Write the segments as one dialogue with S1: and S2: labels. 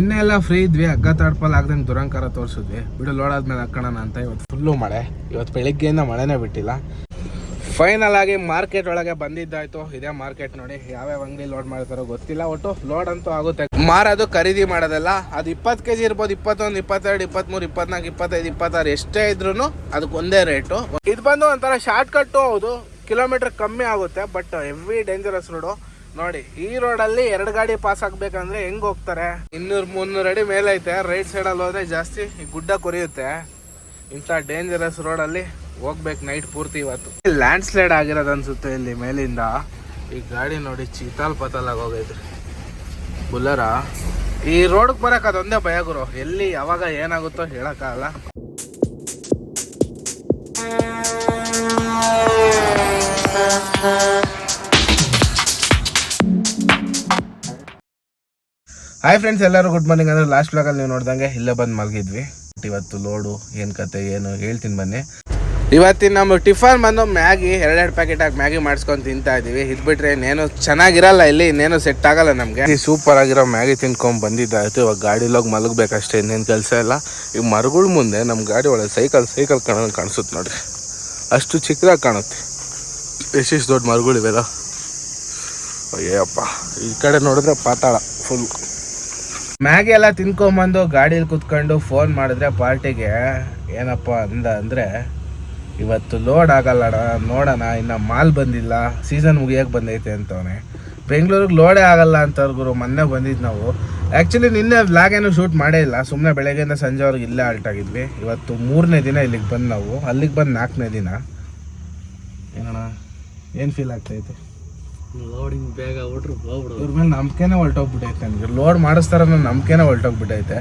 S1: ನಿನ್ನೆ ಎಲ್ಲ ಫ್ರೀ ಇದ್ವಿ, ಹಗ್ಗ ತಾಡ್ಪಲ್ ದುರಂಕಾರ ತೋರಿಸಿದ್ವಿ. ಬಿಡು ಲೋಡ್ ಆದ್ಮೇಲೆ ಹಾಕೋಣ ಅಂತ ಇವತ್ತು ಫುಲ್ಲು ಮಳೆ. ಇವತ್ತು ಬೆಳಿಗ್ಗೆಯಿಂದ ಮಳೆನೇ ಬಿಟ್ಟಿಲ್ಲ. ಫೈನಲ್ ಆಗಿ ಮಾರ್ಕೆಟ್ ಒಳಗೆ ಬಂದಿದ್ದಾಯ್ತು. ಇದೇ ಮಾರ್ಕೆಟ್ ನೋಡಿ, ಯಾವ್ಯಾವ ಅಂಗಡಿ ಲೋಡ್ ಮಾಡ್ತಾರೋ ಗೊತ್ತಿಲ್ಲ, ಒಟ್ಟು ಲೋಡ್ ಅಂತೂ ಆಗುತ್ತೆ. ಮಾರೋದು ಖರೀದಿ ಮಾಡೋದಲ್ಲ, ಅದು ಇಪ್ಪತ್ತು ಕೆ ಜಿ ಇರ್ಬೋದು, ಇಪ್ಪತ್ತೊಂದು, ಇಪ್ಪತ್ತೆರಡು, ಇಪ್ಪತ್ತ್ಮೂರು, ಇಪ್ಪತ್ನಾಲ್ಕು, ಇಪ್ಪತ್ತೈದು, ಇಪ್ಪತ್ತಾರು, ಎಷ್ಟೇ ಇದ್ರೂ ಅದಕ್ಕೆ ಒಂದೇ ರೇಟು ಇದು ಬಂದು ಒಂಥರ ಶಾರ್ಟ್ ಕಟ್ಟು ಹೌದು ಕಿಲೋಮೀಟರ್ ಕಮ್ಮಿ ಆಗುತ್ತೆ ಬಟ್ ಹೆವಿ ಡೇಂಜರಸ್ ರೋಡು ನೋಡಿ, ಈ ರೋಡಲ್ಲಿ ಎರಡು ಗಾಡಿ ಪಾಸ್ ಆಗ್ಬೇಕಂದ್ರೆ ಹೆಂಗ್ ಹೋಗ್ತಾರೆ? ಇನ್ನೂರ್ ಮುನ್ನೂರು ಅಡಿ ಮೇಲೆ ಐತೆ ರೈಟ್ ಸೈಡಲ್ಲಿ ಹೋದ್ರೆ ಜಾಸ್ತಿ ಗುಡ್ಡ ಕೊರಿಯುತ್ತೆ. ಇಂಥ ಡೇಂಜರಸ್ ರೋಡಲ್ಲಿ ಹೋಗ್ಬೇಕು ನೈಟ್ ಪೂರ್ತಿ ಇವತ್ತು. ಲ್ಯಾಂಡ್ ಸ್ಲೈಡ್ ಆಗಿರೋದು ಅನ್ಸುತ್ತೆ ಇಲ್ಲಿ ಮೇಲಿಂದ. ಈ ಗಾಡಿ ನೋಡಿ ಚೀತಾಲ್ ಪತಾಲ್ ಹೋಗೈತ್ರಿ ಬುಲ್ಲರ? ಈ ರೋಡ್ಗೆ ಬರಕ್ ಅದೊಂದೇ ಭಯ ಗುರು. ಎಲ್ಲಿ, ಯಾವಾಗ ಏನಾಗುತ್ತೋ ಹೇಳಕ್ಕಾಗಲ್ಲ. ಹಾಯ್ ಫ್ರೆಂಡ್ಸ್ ಎಲ್ಲರೂ ಗುಡ್ ಮಾರ್ನಿಂಗ್ ಅಂದ್ರೆ ಲಾಸ್ಟ್ ಬ್ಲಾಗಲ್ಲಿ ನೀವು ನೋಡ್ದಂಗೆ ಇಲ್ಲೇ ಬಂದು ಮಲಗಿದ್ವಿ. ಇವತ್ತು ಲೋಡು, ಏನು ಕತೆ, ಏನು ಹೇಳ್ತೀನಿ ಬನ್ನಿ. ಇವತ್ತಿನ ನಮ್ಮ ಟಿಫನ್ ಬಂದು ಮ್ಯಾಗಿ, ಎರಡೆರಡು ಪ್ಯಾಕೆಟ್ ಹಾಕಿ ಮ್ಯಾಗಿ ಮಾಡಿಸ್ಕೊಂಡು ತಿಂತಾ ಇದೀವಿ. ಇದು ಬಿಟ್ರೆ ಇನ್ನೇನು ಚೆನ್ನಾಗಿರಲ್ಲ, ಇಲ್ಲಿ ಇನ್ನೇನು ಸೆಟ್ ಆಗಲ್ಲ ನಮಗೆ. ಸೂಪರ್ ಆಗಿರೋ ಮ್ಯಾಗಿ ತಿನ್ಕೊಂಡು ಬಂದಿದ್ದಾಯ್ತು. ಇವಾಗ ಗಾಡಿಲಿ ಮಲಗಬೇಕಷ್ಟೇ, ಇನ್ನೇನು ಕೆಲಸ ಇಲ್ಲ. ಈಗ ಮರಗಳ ಮುಂದೆ ನಮ್ಮ ಗಾಡಿ ಒಳಗೆ ಸೈಕಲ್ ಸೈಕಲ್ ಕಾಣ ಕಾಣಿಸುತ್ತೆ ನೋಡ್ರಿ. ಅಷ್ಟು ಚಿಕ್ಕದಾಗಿ ಕಾಣುತ್ತೆ. ಎಷ್ಟು ದೊಡ್ಡ ಮರಗಳಿವೆಲ್ಲ. ಅಯ್ಯಪ್ಪ ಈ ಕಡೆ ನೋಡಿದ್ರೆ ಪಾತಾಳ ಫುಲ್ ಮ್ಯಾಗಿ ಎಲ್ಲ ತಿನ್ಕೊಂಬಂದು ಗಾಡೀಲಿ ಕುತ್ಕೊಂಡು ಫೋನ್ ಮಾಡಿದ್ರೆ ಪಾರ್ಟಿಗೆ, ಏನಪ್ಪ ಅಂದ ಅಂದರೆ, ಇವತ್ತು ಲೋಡ್ ಆಗಲ್ಲ ಅಣ್ಣ ನೋಡೋಣ, ಇನ್ನು ಮಾಲ್ ಬಂದಿಲ್ಲ, ಸೀಸನ್ ಮುಗಿಯೋಕೆ ಬಂದೈತೆ ಅಂತವನೆ. ಬೆಂಗಳೂರಿಗೆ ಲೋಡೇ ಆಗಲ್ಲ ಅಂತ ಗುರು, ಮೊನ್ನೆ ಬಂದಿದ್ದು ನಾವು. ಆ್ಯಕ್ಚುಲಿ ನಿನ್ನೆ ವ್ಲಾಗ್ ಏನು ಶೂಟ್ ಮಾಡೇ ಇಲ್ಲ ಸುಮ್ಮನೆ ಬೆಳಗ್ಗೆಯಿಂದ ಸಂಜೆವರೆಗೆ ಇಲ್ಲೇ ಆಗಿದ್ವಿ. ಇವತ್ತು ಮೂರನೇ ದಿನ ಇಲ್ಲಿಗೆ ಬಂದು ನಾವು, ಅಲ್ಲಿಗೆ ಬಂದು ನಾಲ್ಕನೇ ದಿನ. ಏನಣ್ಣ, ಏನು ಫೀಲ್ ಆಗ್ತೈತೆ
S2: ಲೋಡಿಂಗ್ ಬೇಗ ಹೊಟ್ರು ಹೋಗ್ಬಿಡು
S1: ಇವ್ರ ಮೇಲೆ ನಂಬಿಕೆನೇ ಹೊರಟೋಗ್ಬಿಟ್ಟೈತೆ ನನಗೆ ಲೋಡ್ ಮಾಡಿಸ್ತಾರ ಅನ್ನೋ ನಂಬಿಕೆನೇ ಹೊರಟೋಗ್ಬಿಟ್ಟೈತೆ.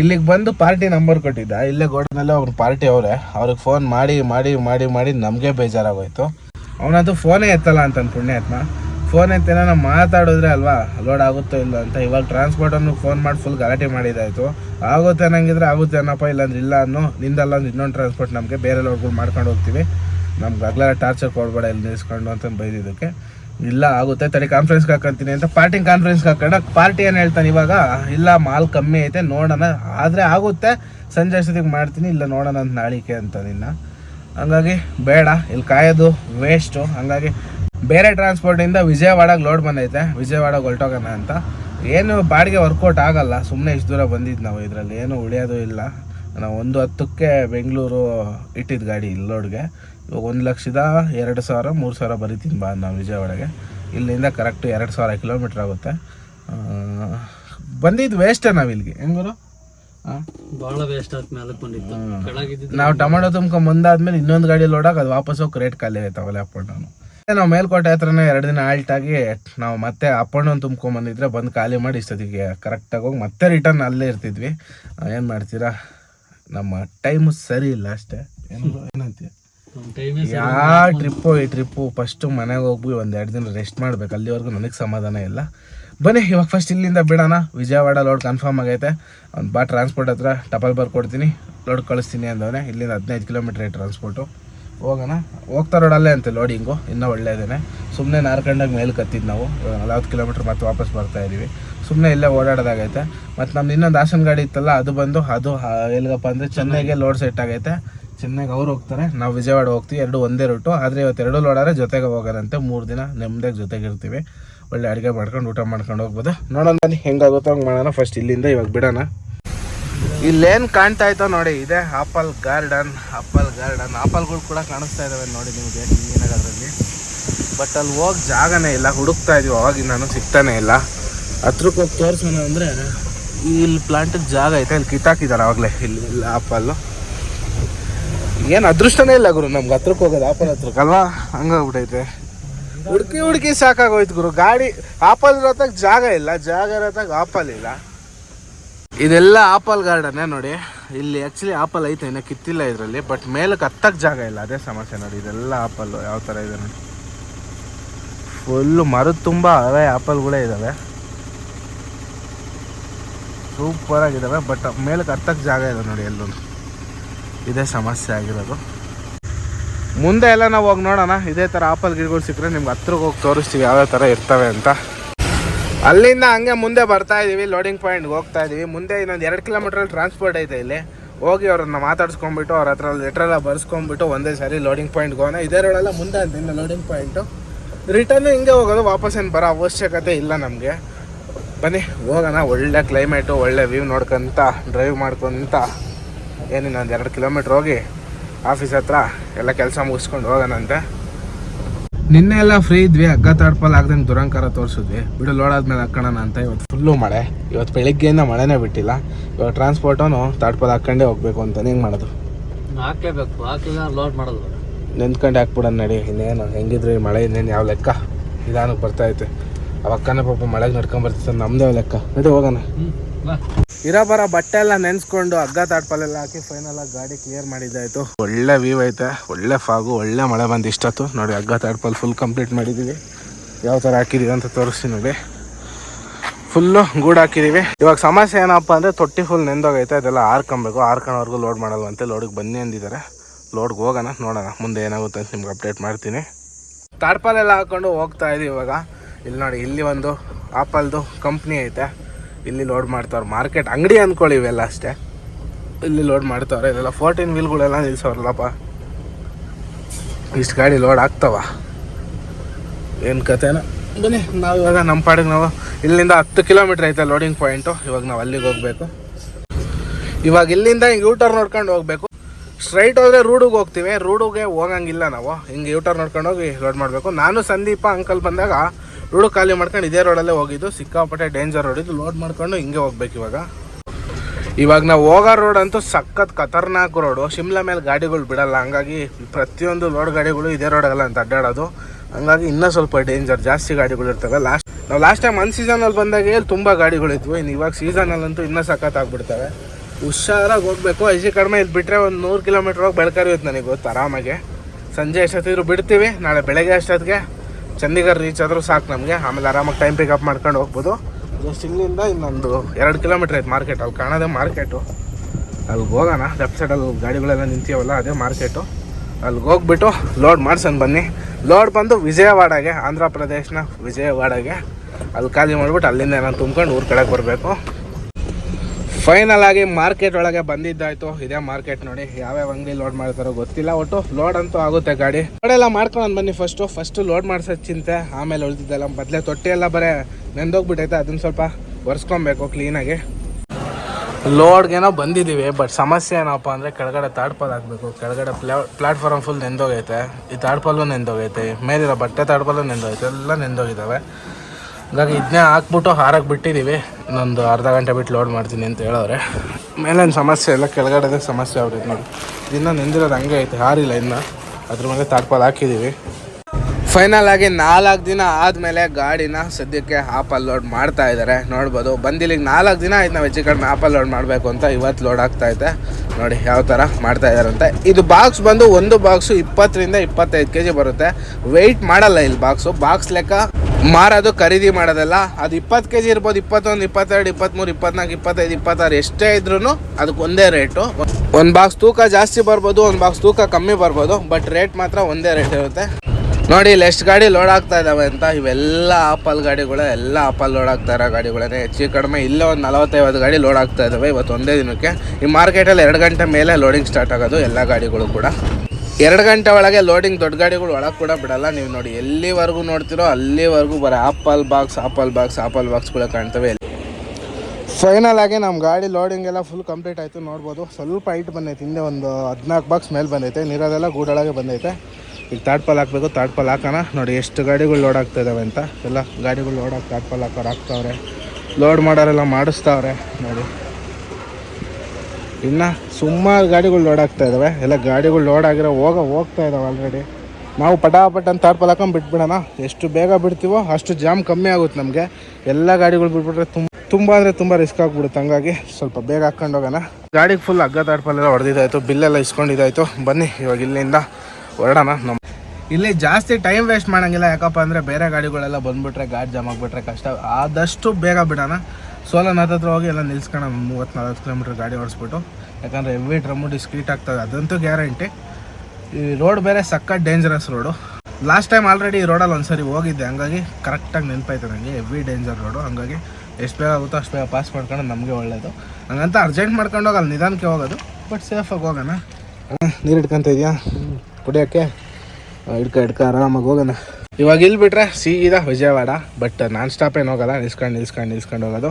S1: ಇಲ್ಲಿಗೆ ಬಂದು ಪಾರ್ಟಿ ನಂಬರ್ ಕೊಟ್ಟಿದ್ದ. ಇಲ್ಲೇ ಗೋಡನಲ್ಲೇ ಅವ್ರ ಪಾರ್ಟಿ ಅವರೇ. ಅವ್ರಿಗೆ ಫೋನ್ ಮಾಡಿ ಮಾಡಿ ಮಾಡಿ ಮಾಡಿ ನಮಗೆ ಬೇಜಾರಾಗೋಯ್ತು. ಅವನಂತೂ ಫೋನೇ ಎತ್ತಲ್ಲ ಅಂತಂದು ಪುಣ್ಯಾತ್ಮ. ಫೋನ್ ಎತ್ತೇನ ನಾವು ಮಾತಾಡಿದ್ರೆ ಅಲ್ವಾ, ಲೋಡ್ ಆಗುತ್ತೋ ಇಲ್ಲ ಅಂತ ಇವಾಗ ಟ್ರಾನ್ಸ್ಪೋರ್ಟನ್ನು ಫೋನ್ ಮಾಡಿ ಫುಲ್ ಗಲಾಟೆ ಮಾಡಿದಾಯಿತು. ಆಗುತ್ತೆ ಅನ್ನಂಗಿದ್ರೆ ಆಗುತ್ತೆ ಅನ್ನಪ್ಪ, ಇಲ್ಲಾಂದ್ರೆ ಇಲ್ಲ ಅನ್ನೋ, ನಿಂದಲ್ಲ ಅಂದ್ರೆ ಇನ್ನೊಂದು ಟ್ರಾನ್ಸ್ಪೋರ್ಟ್ ನಮಗೆ ಬೇರೆ ಲೋಡ್ಗಳು ಮಾಡ್ಕೊಂಡು ಹೋಗ್ತೀವಿ. ನಮ್ಗೆ ಅಗ್ಲಾರ ಟಾರ್ಚರ್ ಕೊಡಬೇಡ ಇಲ್ಲಿ ನಿಲ್ಲಿಸ್ಕೊಂಡು ಅಂತ ಬೈದಿದ್ದಕ್ಕೆ. ಇಲ್ಲ, ಆಗುತ್ತೆ. ತಡಿ ಕಾನ್ಫರೆನ್ಸ್ಗೆ ಹಾಕೊಂತೀನಿ ಅಂತ ಪಾರ್ಟಿ ಕಾನ್ಫರೆನ್ಸ್ಗೆ ಹಾಕೊಂಡ ಪಾರ್ಟಿ ಏನು ಹೇಳ್ತಾನೆ ಇವಾಗ? ಇಲ್ಲ, ಮಾಲ್ ಕಮ್ಮಿ ಐತೆ, ನೋಡೋಣ. ಆದರೆ ಆಗುತ್ತೆ. ಸಂಜೆ ಅಷ್ಟೊತ್ತಿಗೆ ಮಾಡ್ತೀನಿ, ಇಲ್ಲ, ನೋಡೋಣ ಅಂತ ನಾಳಿಕೆ ಅಂತ ನಿನ್ನ. ಹಂಗಾಗಿ ಬೇಡ, ಇಲ್ಲಿ ಕಾಯೋದು ವೇಸ್ಟು ಹಂಗಾಗಿ ಬೇರೆ ಟ್ರಾನ್ಸ್ಪೋರ್ಟಿಂದ ವಿಜಯವಾಡಗೆ ಲೋಡ್ ಬಂದೈತೆ. ವಿಜಯವಾಡಗೆ ಹೊರಟೋಗೋಣ ಅಂತ. ಏನು ಬಾಡಿಗೆ ವರ್ಕೌಟ್ ಆಗಲ್ಲ. ಸುಮ್ಮನೆ ಇಷ್ಟು ದೂರ ಬಂದಿದ್ದು ನಾವು ಇದರಲ್ಲಿ. ಏನು ಉಳಿಯೋದು ಇಲ್ಲ. ನಾವು ಒಂದು ಹತ್ತಕ್ಕೆ ಬೆಂಗಳೂರು ಇಟ್ಟಿದ್ದು ಗಾಡಿ ಇಲ್ಲಿ ಲೋಡ್ಗೆ ಇವಾಗ ಒಂದು ಲಕ್ಷದ ಎರಡು ಸಾವಿರ ಮೂರು ಸಾವಿರ ಬರೀತೀನಿ ಬಾ ನಾವು ವಿಜಯವಾಡಗೆ. ಇಲ್ಲಿಂದ ಕರೆಕ್ಟ್ ಎರಡು ಸಾವಿರ ಕಿಲೋಮೀಟ್ರ್ ಆಗುತ್ತೆ. ಬಂದಿದ್ದು ವೇಸ್ಟೇ ನಾವು ಇಲ್ಲಿಗೆ. ಹೆಂಗರು
S2: ಬಹಳ ವೇಸ್ಟ್
S1: ನಾವು ಟೊಮೆಟೊ ತುಂಬ್ಕೊಂಡ್ ಬಂದಾದ್ಮೇಲೆ ಇನ್ನೊಂದು ಗಾಡಿ ಲೋಡಾಗ ಅದು ವಾಪಸ್ ಹೋಗಿ ರೇಟ್ ಖಾಲಿ ಆಯ್ತು ಅವೆಲ್ಲ ಅಪ್ ನಾನು ನಾವು ಮೇಲ್ಕೋಟೆ ಹತ್ರನೇ ಎರಡು ದಿನ ಆಲ್ಟ್ ಆಗಿ ನಾವು ಮತ್ತೆ ಅಪ್ ಅಂಡ್ ಡೌನ್ ತುಂಬ್ಕೊಂಡ್ ಬಂದಿದ್ರೆ ಬಂದು ಖಾಲಿ ಮಾಡಿ ಇಷ್ಟೊತ್ತಿಗೆ ಕರೆಕ್ಟಾಗಿ ಹೋಗಿ ಮತ್ತೆ ರಿಟರ್ನ್ ಅಲ್ಲೇ ಇರ್ತಿದ್ವಿ. ಏನು ಮಾಡ್ತೀರಾ? ನಮ್ಮ ಟೈಮು ಸರಿ ಇಲ್ಲ ಅಷ್ಟೇ. ಏನು ಏನಂತೀಯ? ಯಾವ ಟ್ರಿಪ್ಪು ಈ ಟ್ರಿಪ್ಪು ಫಸ್ಟು ಮನೆಗೆ ಹೋಗ್ಬಿ ಒಂದು ಎರಡು ದಿನ ರೆಸ್ಟ್ ಮಾಡ್ಬೇಕು. ಅಲ್ಲಿವರೆಗೂ ನನಗೆ ಸಮಾಧಾನ ಇಲ್ಲ. ಬನ್ನಿ ಇವಾಗ ಫಸ್ಟ್ ಇಲ್ಲಿಂದ ಬಿಡೋಣ. ವಿಜಯವಾಡ ಲೋಡ್ ಕನ್ಫರ್ಮ್ ಆಗೈತೆ. ಒಂದು ಬಾ ಟ್ರಾನ್ಸ್ಪೋರ್ಟ್ ಹತ್ರ ಟಪಲ್ ಬರ್ಕೊಡ್ತೀನಿ ಲೋಡ್ ಕಳಿಸ್ತೀನಿ ಅಂದವನೇ. ಇಲ್ಲಿಂದ ಹದಿನೈದು ಕಿಲೋಮೀಟ್ರ್ ಐತೆ ಟ್ರಾನ್ಸ್ಪೋರ್ಟು ಹೋಗೋಣ. ಹೋಗ್ತಾ ರೋಡಲ್ಲೇ ಅಂತೆ ಲೋಡಿಂಗು ಇನ್ನೂ ಒಳ್ಳೇದೇನೆ. ಸುಮ್ಮನೆ ನಾರ್ಕಂಡಾಗ ಮೇಲೆ ಕತ್ತಿದ್ದು ನಾವು. ನಲವತ್ತು ಕಿಲೋಮೀಟ್ರ್ ಮತ್ತೆ ವಾಪಸ್ ಬರ್ತಾ ಇದ್ದೀವಿ ಸುಮ್ಮನೆ ಇಲ್ಲೇ ಓಡಾಡೋದಾಗೈತೆ ಮತ್ತು ನಮ್ದು ಇನ್ನೊಂದು ಹಾಸನ ಗಾಡಿ ಇತ್ತಲ್ಲ ಅದು ಬಂದು ಅದು ಎಲ್ಲಿಗಪ್ಪ ಅಂದರೆ ಚೆನ್ನೈಗೆ ಲೋಡ್ ಸೆಟ್ ಆಗೈತೆ. ಚೆನ್ನೈಗೆ ಅವ್ರು ಹೋಗ್ತಾರೆ. ನಾವು ವಿಜಯವಾಡ ಹೋಗ್ತೀವಿ, ಎರಡು ಒಂದೇ ರೂಟು ಆದರೆ ಇವತ್ತು ಎರಡು ಲೋಡಾದ್ರೆ ಜೊತೆಗೆ ಹೋಗೋದಂತೆ. ಮೂರು ದಿನ ನೆಮ್ಮದಿಯಾಗಿ ಜೊತೆಗೆ ಇರ್ತೀವಿ. ಒಳ್ಳೆ ಅಡುಗೆ ಮಾಡ್ಕೊಂಡು, ಊಟ ಮಾಡ್ಕೊಂಡು ಹೋಗ್ಬೋದು. ನೋಡೋಣ ಬನ್ನಿ ಹೆಂಗಾಗುತ್ತೋ ಹಂಗೆ ಮಾಡೋಣ. ಫಸ್ಟ್ ಇಲ್ಲಿಂದ ಇವಾಗ ಬಿಡೋಣ. ಇಲ್ಲೇನು ಕಾಣ್ತಾ ಇತ್ತೋ ನೋಡಿ, ಇದೆ ಆಪಲ್ ಗಾರ್ಡನ್ ಆಪಲ್ ಗಾರ್ಡನ್ ಆಪಲ್ಗಳು ಕೂಡ ಕಾಣಿಸ್ತಾ ಇದ್ದಾವೆ ನೋಡಿ ನಿಮಗೆ ಹಿಂದಿನಗರದಲ್ಲಿ ಬಟ್ ಅಲ್ಲಿ ಹೋಗಿ ಜಾಗನೇ ಇಲ್ಲ. ಹುಡುಕ್ತಾ ಇದೀವಿ. ಅವಾಗಿಂದ ನಾನು ಸಿಗ್ತಾನೆ ಇಲ್ಲ. ಹತ್ರಕ್ಕೆ ಹೋಗಿ ತೋರಿಸೋಣ ಅಂದರೆ ಇಲ್ಲಿ ಪ್ಲಾಂಟಿಗೆ ಜಾಗ ಐತೆ. ಇಲ್ಲಿ ಕಿತ್ತಾಕಿದ್ದಾರೆ ಆವಾಗಲೇ ಇಲ್ಲಿ ಆಪಲ್ಲು ಏನು ಅದೃಷ್ಟನೇ ಇಲ್ಲ ಗುರು ನಮ್ಗೆ ಹತ್ರಕ್ಕೆ ಹೋಗೋದು ಆಪಲ್ ಹತ್ರಕ್ಕೆ ಅಲ್ವಾ? ಹಂಗಾಗ್ಬಿಟ್ಟೈತೆ ಹುಡುಕಿ ಹುಡುಕಿ ಸಾಕಾಗೋಯ್ತು ಗುರು. ಗಾಡಿ ಆಪಲ್ ಇರೋತ್ತಾಗ ಜಾಗ ಇಲ್ಲ. ಜಾಗ ಇರೋತ್ತಾಗ ಆಪಲ್ ಇಲ್ಲ. ಇದೆಲ್ಲ ಆಪಲ್ ಗಾರ್ಡನ್ನೇ ನೋಡಿ. ಇಲ್ಲಿ ಆ್ಯಕ್ಚುಲಿ ಆಪಲ್ ಐತೆ ಇನ್ನೂ ಕಿತ್ತಿಲ್ಲ ಇದರಲ್ಲಿ ಬಟ್ ಮೇಲಕ್ಕೆ ಹತ್ತಕ್ಕೆ ಜಾಗ ಇಲ್ಲ. ಅದೇ ಸಮಸ್ಯೆ ನೋಡಿ ಇದೆಲ್ಲ ಆಪಲ್ ಯಾವ ಥರ ಇದೆ ನೋಡಿ. ಫುಲ್ಲು ಮರದ ತುಂಬ ಅವೇ ಆಪಲ್ಗಳೇ ಇದ್ದಾವೆ ಸೂಪರಾಗಿದ್ದಾವೆ ಬಟ್ ಮೇಲಕ್ಕೆ ಹತ್ತಕ್ಕೆ ಜಾಗ ಇದೆ ನೋಡಿ ಎಲ್ಲೂ. ಇದೇ ಸಮಸ್ಯೆ ಆಗಿರೋದು. ಮುಂದೆ ಎಲ್ಲ ನಾವು ಹೋಗಿ ನೋಡೋಣ. ಇದೇ ಥರ ಆಪಲ್ ಗಿಡಗಳು ಸಿಕ್ಕರೆ ನಿಮ್ಗೆ ಹತ್ರಕ್ಕೆ ಹೋಗಿ ತೋರಿಸ್ತೀವಿ ಯಾವ್ಯಾವ ಥರ ಇರ್ತವೆ ಅಂತ. ಅಲ್ಲಿಂದ ಹಂಗೆ ಮುಂದೆ ಬರ್ತಾ ಇದೀವಿ ಲೋಡಿಂಗ್ ಪಾಯಿಂಟ್ಗೆ ಹೋಗ್ತಾ ಇದೀವಿ. ಮುಂದೆ ಇನ್ನೊಂದು ಎರಡು ಕಿಲೋಮೀಟ್ರಲ್ಲಿ ಟ್ರಾನ್ಸ್ಪೋರ್ಟ್ ಐತೆ ಇಲ್ಲಿ. ಹೋಗಿ ಅವ್ರನ್ನ ಮಾತಾಡ್ಸ್ಕೊಂಡ್ಬಿಟ್ಟು ಅವ್ರ ಹತ್ರ ಲೆಟ್ರೆಲ್ಲ ಬರ್ಸ್ಕೊಂಡ್ಬಿಟ್ಟು ಒಂದೇ ಸಾರಿ ಲೋಡಿಂಗ್ ಪಾಯಿಂಟ್ಗೆ ಹೋಗೋಣ. ಇದೇ ರೋಡೆಲ್ಲ ಮುಂದೆ ಅಂತ ಲೋಡಿಂಗ್ ಪಾಯಿಂಟು ರಿಟರ್ನ್ ಹಿಂಗೆ ಹೋಗೋದು, ವಾಪಸ್ ಏನು ಬರೋ ಅವಶ್ಯಕತೆ ಇಲ್ಲ ನಮಗೆ. ಬನ್ನಿ, ಹೋಗೋಣ. ಒಳ್ಳೆ ಕ್ಲೈಮೇಟು ಒಳ್ಳೆ ವ್ಯೂ ನೋಡ್ಕೊಂತ ಡ್ರೈವ್ ಮಾಡ್ಕೊಂತ. ಏನಿಲ್ಲ ಒಂದು ಎರಡು ಕಿಲೋಮೀಟ್ರ್ ಹೋಗಿ ಆಫೀಸ್ ಹತ್ರ ಎಲ್ಲ ಕೆಲಸ ಮುಗಿಸ್ಕೊಂಡು ಹೋಗೋಣಂತೆ ನಿನ್ನೆ ಎಲ್ಲ ಫ್ರೀ ಇದ್ವಿ ಹಗ್ಗ ತಾಡ್ಪಲ್ ಆಗ್ದಂಗೆ ದುರಂಕಾರ ತೋರಿಸಿದ್ವಿ. ಬಿಡು ಲೋಡ್ ಆದ್ಮೇಲೆ ಹಾಕೋಣ ಅಂತ ಇವತ್ತು ಫುಲ್ಲು ಮಳೆ. ಇವತ್ತು ಬೆಳಿಗ್ಗೆಯಿಂದ ಮಳೆನೇ ಬಿಟ್ಟಿಲ್ಲ. ಇವಾಗ ಟ್ರಾನ್ಸ್ಪೋರ್ಟನು ತಾಡ್ಪಲ್ ಹಾಕೊಂಡೇ ಹೋಗ್ಬೇಕು ಅಂತ ಹೆಂಗೆ ಮಾಡೋದು?
S2: ಹಾಕಲೇಬೇಕು ಹಾಕಿಲ್ಲ ಲೋಡ್ ಮಾಡೋದು.
S1: ನಿಂತ್ಕೊಂಡು ಹಾಕ್ಬಿಡೋಣ ನಡಿ ಇನ್ನೇನು ಹೆಂಗಿದ್ರು ಈ ಮಳೆ ಇನ್ನೇನು ಯಾವ ಲೆಕ್ಕ? ನಿಧಾನಕ್ಕೆ ಬರ್ತಾ ಐತೆ. ಅವಕ್ಕನ ಪಾಪ ಮಳೆಗೆ ನಡ್ಕೊಂಡ್ ಬರ್ತಿತ್ತು ನಮ್ದೇ ಲೆಕ್ಕ? ನಡಿ ಹೋಗೋಣ. ಇರೋ ಬರೋ ಬಟ್ಟೆ ಎಲ್ಲ ನೆನ್ಸ್ಕೊಂಡು ಹಗ್ಗ ತಾಟ್ಪಲ್ಲೆಲ್ಲ ಹಾಕಿ ಫೈನಲ್ ಆಗಿ ಗಾಡಿ ಕ್ಲಿಯರ್ ಮಾಡಿದ್ದಾಯ್ತು. ಒಳ್ಳೆ ವ್ಯೂ ಐತೆ, ಒಳ್ಳೆ ಫಾಗು ಒಳ್ಳೆ ಮಳೆ ಬಂದು ಇಷ್ಟತ್ತು. ನೋಡಿ ಹಗ್ಗ ತಾಟ್ಪಲ್ ಫುಲ್ ಕಂಪ್ಲೀಟ್ ಮಾಡಿದ್ದೀವಿ. ಯಾವ ಥರ ಹಾಕಿದೀವಿ ಅಂತ ತೋರಿಸ್ತೀನಿ ನೋಡಿ. ಫುಲ್ಲು ಗೂಡು ಹಾಕಿದ್ದೀವಿ ಇವಾಗ ಸಮಸ್ಯೆ ಏನಪ್ಪ ಅಂದರೆ ತೊಟ್ಟಿ ಫುಲ್ ನೆಂದೋಗೈತೆ, ಅದೆಲ್ಲ ಆರ್ಕೊಬೇಕು. ಆರ್ಕೊಳವರೆಗೂ ಲೋಡ್ ಮಾಡಲ್ವಂತೆ ಲೋಡಿಗೆ ಬನ್ನಿ ಅಂದಿದ್ದಾರೆ. ಲೋಡ್ಗೆ ಹೋಗೋಣ, ನೋಡೋಣ. ಮುಂದೆ ಏನಾಗುತ್ತೆ ಅಂತ ನಿಮ್ಗೆ ಅಪ್ಡೇಟ್ ಮಾಡ್ತೀನಿ. ತಾಡ್ಪಾಲೆಲ್ಲ ಹಾಕ್ಕೊಂಡು ಹೋಗ್ತಾ ಇದ್ದೀವಿ ಇವಾಗ. ಇಲ್ಲಿ ನೋಡಿ, ಇಲ್ಲಿ ಒಂದು ಆಪಲ್ದು ಕಂಪ್ನಿ ಐತೆ. ಇಲ್ಲಿ ಲೋಡ್ ಮಾಡ್ತಾವ್ರೆ. ಮಾರ್ಕೆಟ್ ಅಂಗಡಿ ಅಂದ್ಕೊಳ್ಳಿ ಇವೆಲ್ಲ ಅಷ್ಟೇ. ಇಲ್ಲಿ ಲೋಡ್ ಮಾಡ್ತಾವ್ರೆ. ಇದೆಲ್ಲ ಫೋರ್ಟೀನ್ ವೀಲ್ಗಳೆಲ್ಲ ನಿಲ್ಸೋರಲ್ಲಪ್ಪ. ಇಷ್ಟು ಗಾಡಿ ಲೋಡ್ ಆಗ್ತಾವ. ಏನು ಕತೆನ? ಬನ್ನಿ ನಾವು ಇವಾಗ ನಮ್ಮ ಪಾಡಿಗೆ ನಾವು ಇಲ್ಲಿಂದ ಹತ್ತು ಕಿಲೋಮೀಟ್ರ್ ಐತೆ ಲೋಡಿಂಗ್ ಪಾಯಿಂಟು ಇವಾಗ ನಾವು ಅಲ್ಲಿಗೆ ಹೋಗಬೇಕು. ಇವಾಗ ಇಲ್ಲಿಂದ ಹಿಂಗೆ ಯೂಟರ್ ನೋಡ್ಕೊಂಡು ಹೋಗ್ಬೇಕು. ಸ್ಟ್ರೈಟ್ ಹೋದ್ರೆ ರೂಡಿಗೆ ಹೋಗ್ತೀವಿ. ರೂಡಿಗೆ ಹೋಗಂಗಿಲ್ಲ ನಾವು. ಹಿಂಗೆ ಯೂಟರ್ ನೋಡ್ಕೊಂಡು ಹೋಗಿ ಲೋಡ್ ಮಾಡಬೇಕು. ನಾನು ಸಂದೀಪ ಅಂಕಲ್ ಬಂದಾಗ ರೂಡು ಖಾಲಿ ಮಾಡ್ಕೊಂಡು ಇದೇ ರೋಡಲ್ಲೇ ಹೋಗಿದ್ದು, ಸಿಕ್ಕಾಪಟ್ಟೆ ಡೇಂಜರ್ ರೋಡ್ ಇದು. ಲೋಡ್ ಮಾಡ್ಕೊಂಡು ಹಿಂಗೆ ಹೋಗ್ಬೇಕು ಇವಾಗ. ಇವಾಗ ನಾವು ಹೋಗೋ ರೋಡ್ ಅಂತೂ ಸಖತ್ ಖತರ್ನಾಕ್ ರೋಡು ಶಿಮ್ಲಾ ಮೇಲೆ ಗಾಡಿಗಳು ಬಿಡಲ್ಲ. ಹಂಗಾಗಿ ಪ್ರತಿಯೊಂದು ಲೋಡ್ ಗಾಡಿಗಳು ಇದೇ ರೋಡಲ್ಲ ಅಂತ ಅಡ್ಡಾಡೋದು. ಹಂಗಾಗಿ ಇನ್ನೂ ಸ್ವಲ್ಪ ಡೇಂಜರ್ ಜಾಸ್ತಿ ಗಾಡಿಗಳು ಇರ್ತವೆ. ಲಾಸ್ಟ್ ನಾವು ಲಾಸ್ಟ್ ಟೈಮ್ ಒಂದು ಸೀಸನಲ್ಲಿ ಬಂದಾಗ ಇಲ್ಲಿ ತುಂಬ ಗಾಡಿಗಳಿದ್ವು ಇನ್ನು ಇವಾಗ ಸೀಸನಲ್ಲಂತೂ ಇನ್ನೂ ಸಖತ್ ಆಗಿಬಿಡ್ತವೆ. ಹುಷಾರಾಗಿ ಹೋಗಬೇಕು. ಐಸಿ ಕಡಿಮೆ ಇಲ್ಲಿ ಬಿಟ್ಟರೆ ಒಂದು ನೂರು ಕಿಲೋಮೀಟ್ರ್ ಹೋಗಿ ಬೆಳ್ಕರಿ ಇತ್ತು ನನಗೆ ಗೊತ್ತು, ಆರಾಮಾಗೆ. ಸಂಜೆ ಎಷ್ಟೊತ್ತಿದ್ರು ಬಿಡ್ತೀವಿ. ನಾಳೆ ಬೆಳಗ್ಗೆ ಅಷ್ಟೊತ್ತಿಗೆ ಚಂಡೀಗಢ ರೀಚ್ ಆದರೂ ಸಾಕು ನಮಗೆ. ಆಮೇಲೆ ಆರಾಮಾಗಿ ಟೈಮ್ ಪಿಕಪ್ ಮಾಡ್ಕೊಂಡು ಹೋಗ್ಬೋದು. ಜಸ್ಟ್ ಇಲ್ಲಿಂದ ಇನ್ನೊಂದು ಎರಡು ಕಿಲೋಮೀಟ್ರ್ ಆಯ್ತು ಮಾರ್ಕೆಟ್ ಅಲ್ಲಿ ಕಾಣೋದೇ ಮಾರ್ಕೆಟು ಅಲ್ಲಿಗೆ ಹೋಗೋಣ. ಲೆಫ್ಟ್ ಸೈಡಲ್ಲಿ ಗಾಡಿಗಳೆಲ್ಲ ನಿಂತೀವಲ್ಲ, ಅದೇ ಮಾರ್ಕೆಟು ಅಲ್ಲಿಗೆ ಹೋಗ್ಬಿಟ್ಟು ಲೋಡ್ ಮಾಡ್ಸೋಣ ಬನ್ನಿ. ಲೋಡ್ ಬಂದು ವಿಜಯವಾಡಗೆ, ಆಂಧ್ರ ಪ್ರದೇಶನ ವಿಜಯವಾಡಗೆ. ಅಲ್ಲಿ ಖಾಲಿ ಮಾಡಿಬಿಟ್ಟು ಅಲ್ಲಿಂದ ನಾನು ತುಂಬ್ಕೊಂಡು ಊರು ಕಡೆಗೆ ಬರಬೇಕು. ಫೈನಲ್ ಆಗಿ ಮಾರ್ಕೆಟ್ ಒಳಗೆ ಬಂದಿದ್ದಾಯ್ತು. ಇದೇ ಮಾರ್ಕೆಟ್ ನೋಡಿ, ಯಾವ್ಯಾವ ಅಂಗಡಿ ಲೋಡ್ ಮಾಡ್ತಾರೋ ಗೊತ್ತಿಲ್ಲ. ಒಟ್ಟು ಲೋಡ್ ಅಂತೂ ಆಗುತ್ತೆ ಗಾಡಿ. ಲೋಡ್ ಎಲ್ಲ ಮಾಡ್ಕೊಂಡು ಬನ್ನಿ ಫಸ್ಟು ಫಸ್ಟ್ ಲೋಡ್ ಮಾಡ್ಸೋದು ಚಿಂತೆ, ಆಮೇಲೆ ಉಳಿದಿದ್ದೆಲ್ಲ ಮೊದಲೇ ತೊಟ್ಟಿ ಎಲ್ಲ ಬರೇ ನೆಂದೋಗ್ಬಿಟ್ಟೈತೆ, ಅದನ್ನ ಸ್ವಲ್ಪ ಒರೆಸ್ಕೊಬೇಕು ಕ್ಲೀನಾಗಿ ಲೋಡ್ಗೇನೋ ಬಂದಿದ್ದೀವಿ ಬಟ್ ಸಮಸ್ಯೆ ಏನಪ್ಪ ಅಂದರೆ ಕೆಳಗಡೆ ತಾಡ್ಪಾಲ್ ಹಾಕ್ಬೇಕು. ಕೆಳಗಡೆ ಪ್ಲಾ ಪ್ಲಾಟ್ಫಾರ್ಮ್ ಫುಲ್ ನೆಂದೋಗೈತೆ. ಈ ತಾಡ್ಪಲ್ಲು ನೆಂದೋಗೈತೆ. ಮೇಲಿರೋ ಬಟ್ಟೆ ತಾಡ್ಪಲ್ಲು ನೆಂದೋಗೈತೆ. ಎಲ್ಲ ನೆಂದೋಗಿದ್ದಾವೆ ಹಾಗಾಗಿ ಇದನ್ನೇ ಹಾಕ್ಬಿಟ್ಟು ಹಾರಕ್ಕೆ ಬಿಟ್ಟಿದ್ದೀವಿ ಇನ್ನೊಂದು ಅರ್ಧ ಗಂಟೆ ಬಿಟ್ಟು ಲೋಡ್ ಮಾಡ್ತೀನಿ ಅಂತ ಹೇಳೋರೆ ಮೇಲೇನು ಸಮಸ್ಯೆ ಇಲ್ಲ ಕೆಳಗಡೆ ಸಮಸ್ಯೆ ಆಗ್ಬಿಟ್ಟೈತೆ ನೋಡಿ ಇನ್ನೂ ನಿಂದಿರೋದು ಹಂಗೆ ಐತೆ, ಹಾರಿಲ್ಲ ಇನ್ನು. ಅದ್ರ ಮೇಲೆ ತಾಡ್ಪಾಲ್ ಹಾಕಿದ್ದೀವಿ ಫೈನಲ್ ಆಗಿ ನಾಲ್ಕು ದಿನ ಆದಮೇಲೆ ಗಾಡಿನ ಸದ್ಯಕ್ಕೆ ಆಪಲ್ ಲೋಡ್ ಮಾಡ್ತಾ ಇದ್ದಾರೆ ನೋಡ್ಬೋದು, ಬಂದಿಲ್ಲಿಗೆ ನಾಲ್ಕು ದಿನ ಆಯ್ತು ನಾವು ಹೆಚ್ಚು ಕಡಿಮೆ ಆಪಲ್ ಲೋಡ್ ಮಾಡಬೇಕು ಅಂತ, ಇವತ್ತು ಲೋಡ್ ಆಗ್ತಾ ಇದೆ ನೋಡಿ ಯಾವ ಥರ ಮಾಡ್ತಾ ಇದ್ದಾರಂತೆ ಇದು ಬಾಕ್ಸ್ ಬಂದು ಒಂದು ಬಾಕ್ಸು ಇಪ್ಪತ್ತರಿಂದ ಇಪ್ಪತ್ತೈದು ಕೆ ಜಿ ಬರುತ್ತೆ. ವೆಯ್ಟ್ ಮಾಡಲ್ಲ ಇಲ್ಲಿ ಬಾಕ್ಸು ಬಾಕ್ಸ್ ಲೆಕ್ಕ ಮಾರೋದು ಖರೀದಿ ಮಾಡೋದಲ್ಲ. ಅದು ಇಪ್ಪತ್ತು ಕೆ ಜಿ ಇರ್ಬೋದು, ಇಪ್ಪತ್ತೊಂದು, ಇಪ್ಪತ್ತೆರಡು, ಇಪ್ಪತ್ತ್ಮೂರು, ಇಪ್ಪತ್ನಾಲ್ಕು, ಇಪ್ಪತ್ತೈದು, ಇಪ್ಪತ್ತಾರು, ಎಷ್ಟೇ ಇದ್ರೂ ಅದಕ್ಕೆ ಒಂದೇ ರೇಟು. ಒಂದು ಬಾಕ್ಸ್ ತೂಕ ಜಾಸ್ತಿ ಬರ್ಬೋದು, ಒಂದು ಬಾಕ್ಸ್ ತೂಕ ಕಮ್ಮಿ ಬರ್ಬೋದು ಬಟ್ ರೇಟ್ ಮಾತ್ರ ಒಂದೇ ರೇಟ್ ಇರುತ್ತೆ. ನೋಡಿ, ಇಲ್ಲಿ ಎಷ್ಟು ಗಾಡಿ ಲೋಡ್ ಆಗ್ತಾ ಇದ್ದಾವೆ ಅಂತ. ಇವೆಲ್ಲ ಆಪಲ್ ಗಾಡಿಗಳು, ಎಲ್ಲ ಆಪಲ್ ಲೋಡ್ ಆಗ್ತಾ ಇರೋ ಗಾಡಿಗಳೇ ಹೆಚ್ಚು ಕಡಿಮೆ ಇಲ್ಲೇ ಒಂದು ನಲವತ್ತೈವತ್ತು ಗಾಡಿ ಲೋಡ್ ಆಗ್ತಾ ಇದ್ದಾವೆ ಇವತ್ತು ಒಂದೇ ದಿನಕ್ಕೆ. ಈ ಮಾರ್ಕೆಟಲ್ಲಿ ಎರಡು ಗಂಟೆ ಮೇಲೆ ಲೋಡಿಂಗ್ ಸ್ಟಾರ್ಟ್ ಆಗೋದು ಎಲ್ಲ ಗಾಡಿಗಳು ಕೂಡ. ಎರಡು ಗಂಟೆ ಒಳಗೆ ಲೋಡಿಂಗ್ ದೊಡ್ಡ ಗಾಡಿಗಳು ಒಳಗೆ ಕೂಡ ಬಿಡಲ್ಲ. ನೀವು ನೋಡಿ ಎಲ್ಲಿವರೆಗೂ ನೋಡ್ತಿರೋ ಅಲ್ಲಿವರೆಗೂ ಬರೋ apple box apple box apple ಬಾಕ್ಸ್ಗಳು ಕಾಣ್ತವೆ. ಫೈನಲ್ ಆಗಿ ನಮ್ಮ ಗಾಡಿ ಲೋಡಿಂಗ್ ಎಲ್ಲ ಫುಲ್ ಕಂಪ್ಲೀಟ್ ಆಯಿತು. ನೋಡ್ಬೋದು. ಸ್ವಲ್ಪ ಹೈಟ್ ಬಂದೈತೆ. ಹಿಂದೆ ಒಂದು ಹದಿನಾಲ್ಕು ಬಾಕ್ಸ್ ಮೇಲೆ ಬಂದೈತೆ. ನೀರೋದೆಲ್ಲ ಗೂಡೊಳಗೆ ಬಂದೈತೆ. ಈಗ ತಾಟ್ಪಲ್ ಹಾಕಬೇಕು. ತಾಟ್ಪಾಲ್ ಹಾಕೋಣ. ನೋಡಿ ಎಷ್ಟು ಗಾಡಿಗಳು ಲೋಡ್ ಆಗ್ತಾ ಇದ್ದಾವೆ ಅಂತ. ಎಲ್ಲ ಗಾಡಿಗಳು ಲೋಡ್ ಹಾಕಿ ತಾಡ್ಪಾಲ್ ಹಾಕೋರು ಹಾಕ್ತಾವ್ರೆ. ಲೋಡ್ ಮಾಡೋರೆಲ್ಲ ಮಾಡಿಸ್ತಾವ್ರೆ. ನೋಡಿ. ಇನ್ನು ಸುಮಾರು ಗಾಡಿಗಳು ಲೋಡ್ ಆಗ್ತಾ ಇದಾವೆ. ಎಲ್ಲ ಗಾಡಿಗಳು ಲೋಡ್ ಆಗಿರೋ ಹೋಗ ಹೋಗ್ತಾ ಇದ್ದಾವೆ ಆಲ್ರೆಡಿ ನಾವು ಪಟಾಪಟ್ ಅಂತ ತಾಡ್ಪಲ್ ಹಾಕೊಂಡು ಬಿಟ್ಬಿಡೋಣ. ಎಷ್ಟು ಬೇಗ ಬಿಡ್ತೀವೋ ಅಷ್ಟು ಜಾಮ್ ಕಮ್ಮಿ ಆಗುತ್ತೆ ನಮಗೆ. ಎಲ್ಲ ಗಾಡಿಗಳು ಬಿಟ್ಬಿಟ್ರೆ ತುಂಬ ತುಂಬ ಅಂದರೆ ತುಂಬ ರಿಸ್ಕ್ ಆಗ್ಬಿಡುತ್ತೆ. ಹಂಗಾಗಿ ಸ್ವಲ್ಪ ಬೇಗ ಹಾಕೊಂಡು ಹೋಗೋಣ. ಗಾಡಿಗೆ ಫುಲ್ ಹಗ್ಗ ತಾಡ್ಪಲ್ಲೆಲ್ಲ ಹೊಡೆದಿದ್ದಾಯ್ತು. ಬಿಲ್ಲೆಲ್ಲ ಇಸ್ಕೊಂಡಿದ್ದಾಯ್ತು. ಬನ್ನಿ, ಇವಾಗ ಇಲ್ಲಿಂದ ಹೊರಡೋಣ ನಮ್ಮ ಇಲ್ಲಿ ಜಾಸ್ತಿ ಟೈಮ್ ವೇಸ್ಟ್ ಮಾಡಂಗಿಲ್ಲ. ಯಾಕಪ್ಪ ಅಂದರೆ ಬೇರೆ ಗಾಡಿಗಳೆಲ್ಲ ಬಂದ್ಬಿಟ್ರೆ ಗಾಡಿ ಜಾಮ್ ಆಗಿಬಿಟ್ರೆ ಕಷ್ಟ. ಆದಷ್ಟು ಬೇಗ ಬಿಡೋಣ. ಸೋಲನಾಥ್ ಹತ್ರ ಹೋಗಿ ಎಲ್ಲ ನಿಲ್ಸ್ಕೊಳ ಮೂವತ್ತು ನಲ್ವತ್ತು ಕಿಲೋಮೀಟ್ರ್ ಗಾಡಿ ಓಡಿಸ್ಬಿಟ್ಟು. ಯಾಕಂದರೆ ಎವ್ರಿ ಡ್ರಮ್ಮು ಡಿಸ್ಕ್ರೀಟ್ ಆಗ್ತದೆ ಅದಂತೂ ಗ್ಯಾರಂಟಿ ಈ ರೋಡ್ ಬೇರೆ ಸಕ್ಕ dangerous road last time already ಈ ರೋಡಲ್ಲಿ ಒಂದ್ಸರಿ ಹೋಗಿದ್ದೆ ಹಂಗಾಗಿ ಕರೆಕ್ಟಾಗಿ ನೆನಪಾಯ್ತು ನನಗೆ ಎವ್ರಿ ಡೇಂಜರ್ ರೋಡು ಹಂಗಾಗಿ ಎಷ್ಟು ಬೇಗ ಆಗುತ್ತೋ ಅಷ್ಟು ಬೇಗ ಪಾಸ್ ಮಾಡ್ಕೊಂಡು ನಮಗೆ ಒಳ್ಳೇದು. ಹಂಗಂತ ಅರ್ಜೆಂಟ್ ಮಾಡ್ಕೊಂಡು ಹೋಗಲ್ಲ ನಿಧಾನಕ್ಕೆ ಹೋಗೋದು ಬಟ್ ಸೇಫಾಗಿ ಹೋಗೋಣ. ನೀರು ಹಿಡ್ಕೊಂತ ಇದೆಯಾ? ಕುಡಿಯೋಕ್ಕೆ? ಹಿಡ್ಕ ಹಿಡ್ಕ ಆರಾಮಾಗಿ ಹೋಗೋಣ. ಇವಾಗ ಇಲ್ಲಿ ಬಿಟ್ರೆ ಸೀದಾ ವಿಜಯವಾಡ ಬಟ್ ನಾನ್ ಸ್ಟಾಪ್ ಏನು ಹೋಗಲ್ಲ, ನಿಲ್ಸ್ಕೊಂಡು ನಿಲ್ಸ್ಕೊಂಡು ನಿಲ್ಸ್ಕೊಂಡು ಹೋಗೋದು.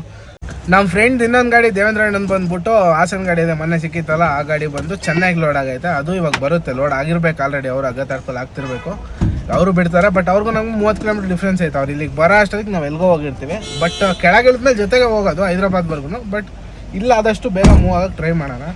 S1: ನಮ್ಮ ಫ್ರೆಂಡ್ ಇನ್ನೊಂದು ಗಾಡಿ ದೇವೇಂದ್ರ ಅಣ್ಣನ್ ಬಂದ್ಬಿಟ್ಟು ಹಾಸನ ಗಾಡಿ ಇದೆ, ಮೊನ್ನೆ ಸಿಕ್ಕಿತ್ತಲ್ಲ, ಆ ಗಾಡಿ ಬಂದು ಚೆನ್ನಾಗಿ ಲೋಡ್ ಆಗೈತೆ. ಅದು ಇವಾಗ ಬರುತ್ತೆ ಲೋಡ್ ಆಗಿರ್ಬೇಕು ಆಲ್ರೆಡಿ ಅವ್ರು ಅಗ್ಗ ತಡ್ಕೊಲ್ ಆಗ್ತಿರ್ಬೇಕು. ಅವರು ಬಿಡ್ತಾರೆ ಬಟ್ ಅವ್ರಿಗೂ ನಮ್ಗೆ ಮೂವತ್ತು ಕಿಲೋಮೀಟರ್ ಡಿಫ್ರೆನ್ಸ್ ಐತೆ, ಅವ್ರು ಇಲ್ಲಿಗೆ ಬರೋ ಅಷ್ಟೊತ್ತಿಗೆ ನಾವು ಎಲ್ಗೋ ಹೋಗಿರ್ತೀವಿ. ಬಟ್ ಕೆಳಗಿಳಿದ್ಮೇಲೆ ಜೊತೆಗೆ ಹೋಗೋದು ಹೈದ್ರಾಬಾದ್ವರೆಗೂ ಬಟ್ ಇಲ್ಲ, ಆದಷ್ಟು ಬೇಗ ಮೂವ್ ಆಗಕ್ಕೆ ಟ್ರೈ ಮಾಡೋಣ.